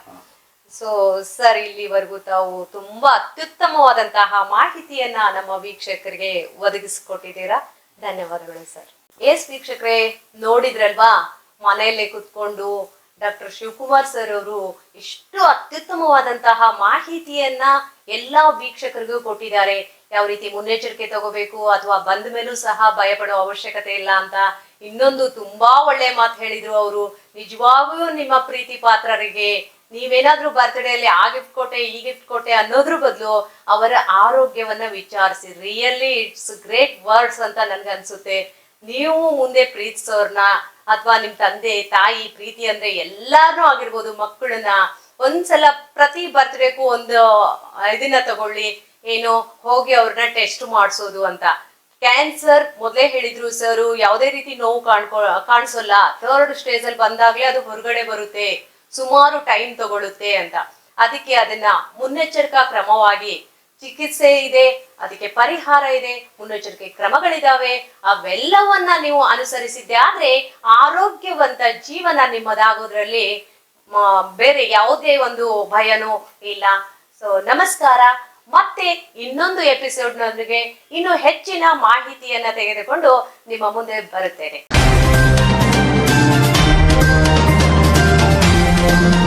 S1: ಸೊ ಸರ್ ಇಲ್ಲಿವರೆಗೂ ತಾವು ತುಂಬಾ ಅತ್ಯುತ್ತಮವಾದಂತಹ ಮಾಹಿತಿಯನ್ನ ನಮ್ಮ ವೀಕ್ಷಕರಿಗೆ ಒದಗಿಸಿಕೊಟ್ಟಿದ್ದೀರಾ? ಧನ್ಯವಾದಗಳು ಸರ್ ಎಸ್ ವೀಕ್ಷಕರೇ, ನೋಡಿದ್ರಲ್ವಾ? ಮನೆಯಲ್ಲೇ ಕುತ್ಕೊಂಡು ಡಾಕ್ಟರ್ ಶಿವಕುಮಾರ್ ಸರ್ ಅವರು ಇಷ್ಟು ಅತ್ಯುತ್ತಮವಾದಂತಹ ಮಾಹಿತಿಯನ್ನ ಎಲ್ಲಾ ವೀಕ್ಷಕರಿಗೂ ಕೊಟ್ಟಿದ್ದಾರೆ. ಯಾವ ರೀತಿ ಮುನ್ನೆಚ್ಚರಿಕೆ ತಗೋಬೇಕು ಅಥವಾ ಬಂದ ಮೇಲೂ ಸಹ ಭಯಪಡೋ ಅವಶ್ಯಕತೆ ಇಲ್ಲ ಅಂತ ಇನ್ನೊಂದು ತುಂಬಾ ಒಳ್ಳೆ ಮಾತು ಹೇಳಿದ್ರು ಅವರು. ನಿಜವಾಗೂ ನಿಮ್ಮ ಪ್ರೀತಿ ಪಾತ್ರರಿಗೆ ನೀವೇನಾದ್ರೂ ಅಲ್ಲಿ ಆ ಗಿಫ್ಟ್ ಕೊಟ್ಟೆ, ಈ ಗಿಫ್ಟ್ ಕೊಟ್ಟೆ ಅನ್ನೋದ್ರ ಬದಲು ಅವರ ಆರೋಗ್ಯವನ್ನ ವಿಚಾರಿಸಿ. ರಿಯಲಿ ಇಟ್ಸ್ ಗ್ರೇಟ್ ವರ್ಡ್ಸ್ ಅಂತ ನನ್ಗೆ ಅನ್ಸುತ್ತೆ. ನೀವು ಮುಂದೆ ಪ್ರೀತಿಸೋರ್ನ ಅಥವಾ ನಿಮ್ ತಂದೆ, ತಾಯಿ, ಪ್ರೀತಿ ಅಂದ್ರೆ ಎಲ್ಲಾರು ಆಗಿರ್ಬೋದು, ಮಕ್ಕಳನ್ನ ಒಂದ್ಸಲ ಪ್ರತಿ ಬರ್ತ್ಡೇಗೂ ಒಂದು ಇದನ್ನ ತಗೊಳ್ಳಿ. ಏನು, ಹೋಗಿ ಅವ್ರನ್ನ ಟೆಸ್ಟ್ ಮಾಡಿಸೋದು ಅಂತ. ಕ್ಯಾನ್ಸರ್ ಮೊದಲೇ ಹೇಳಿದ್ರು ಸರ್ ಯಾವುದೇ ರೀತಿ ನೋವು ಕಾಣ್ಕೊ, ಕಾಣಿಸೋಲ್ಲ. ಥರ್ಡ್ ಸ್ಟೇಜ್ ಅಲ್ಲಿ ಬಂದಾಗ್ಲೇ ಅದು ಹೊರಗಡೆ ಬರುತ್ತೆ. ಸುಮಾರು ಟೈಮ್ ತಗೊಳ್ಳುತ್ತೆ ಅಂತ. ಅದಕ್ಕೆ ಅದನ್ನ ಮುನ್ನೆಚ್ಚರಿಕಾ ಕ್ರಮವಾಗಿ ಚಿಕಿತ್ಸೆ ಇದೆ, ಅದಕ್ಕೆ ಪರಿಹಾರ ಇದೆ, ಮುನ್ನೆಚ್ಚರಿಕೆ ಕ್ರಮಗಳಿದಾವೆ. ಅವೆಲ್ಲವನ್ನ ನೀವು ಅನುಸರಿಸಿದ್ದೆ ಆದ್ರೆ ಆರೋಗ್ಯವಂತ ಜೀವನ ನಿಮ್ಮದಾಗೋದ್ರಲ್ಲಿ ಬೇರೆ ಯಾವುದೇ ಒಂದು ಭಯನೂ ಇಲ್ಲ. ಸೊ ನಮಸ್ಕಾರ. ಮತ್ತೆ ಇನ್ನೊಂದು ಎಪಿಸೋಡ್ನೊಂದಿಗೆ ಇನ್ನು ಹೆಚ್ಚಿನ ಮಾಹಿತಿಯನ್ನ ತೆಗೆದುಕೊಂಡು ನಿಮ್ಮ ಮುಂದೆ ಬರುತ್ತೇನೆ. Thank you.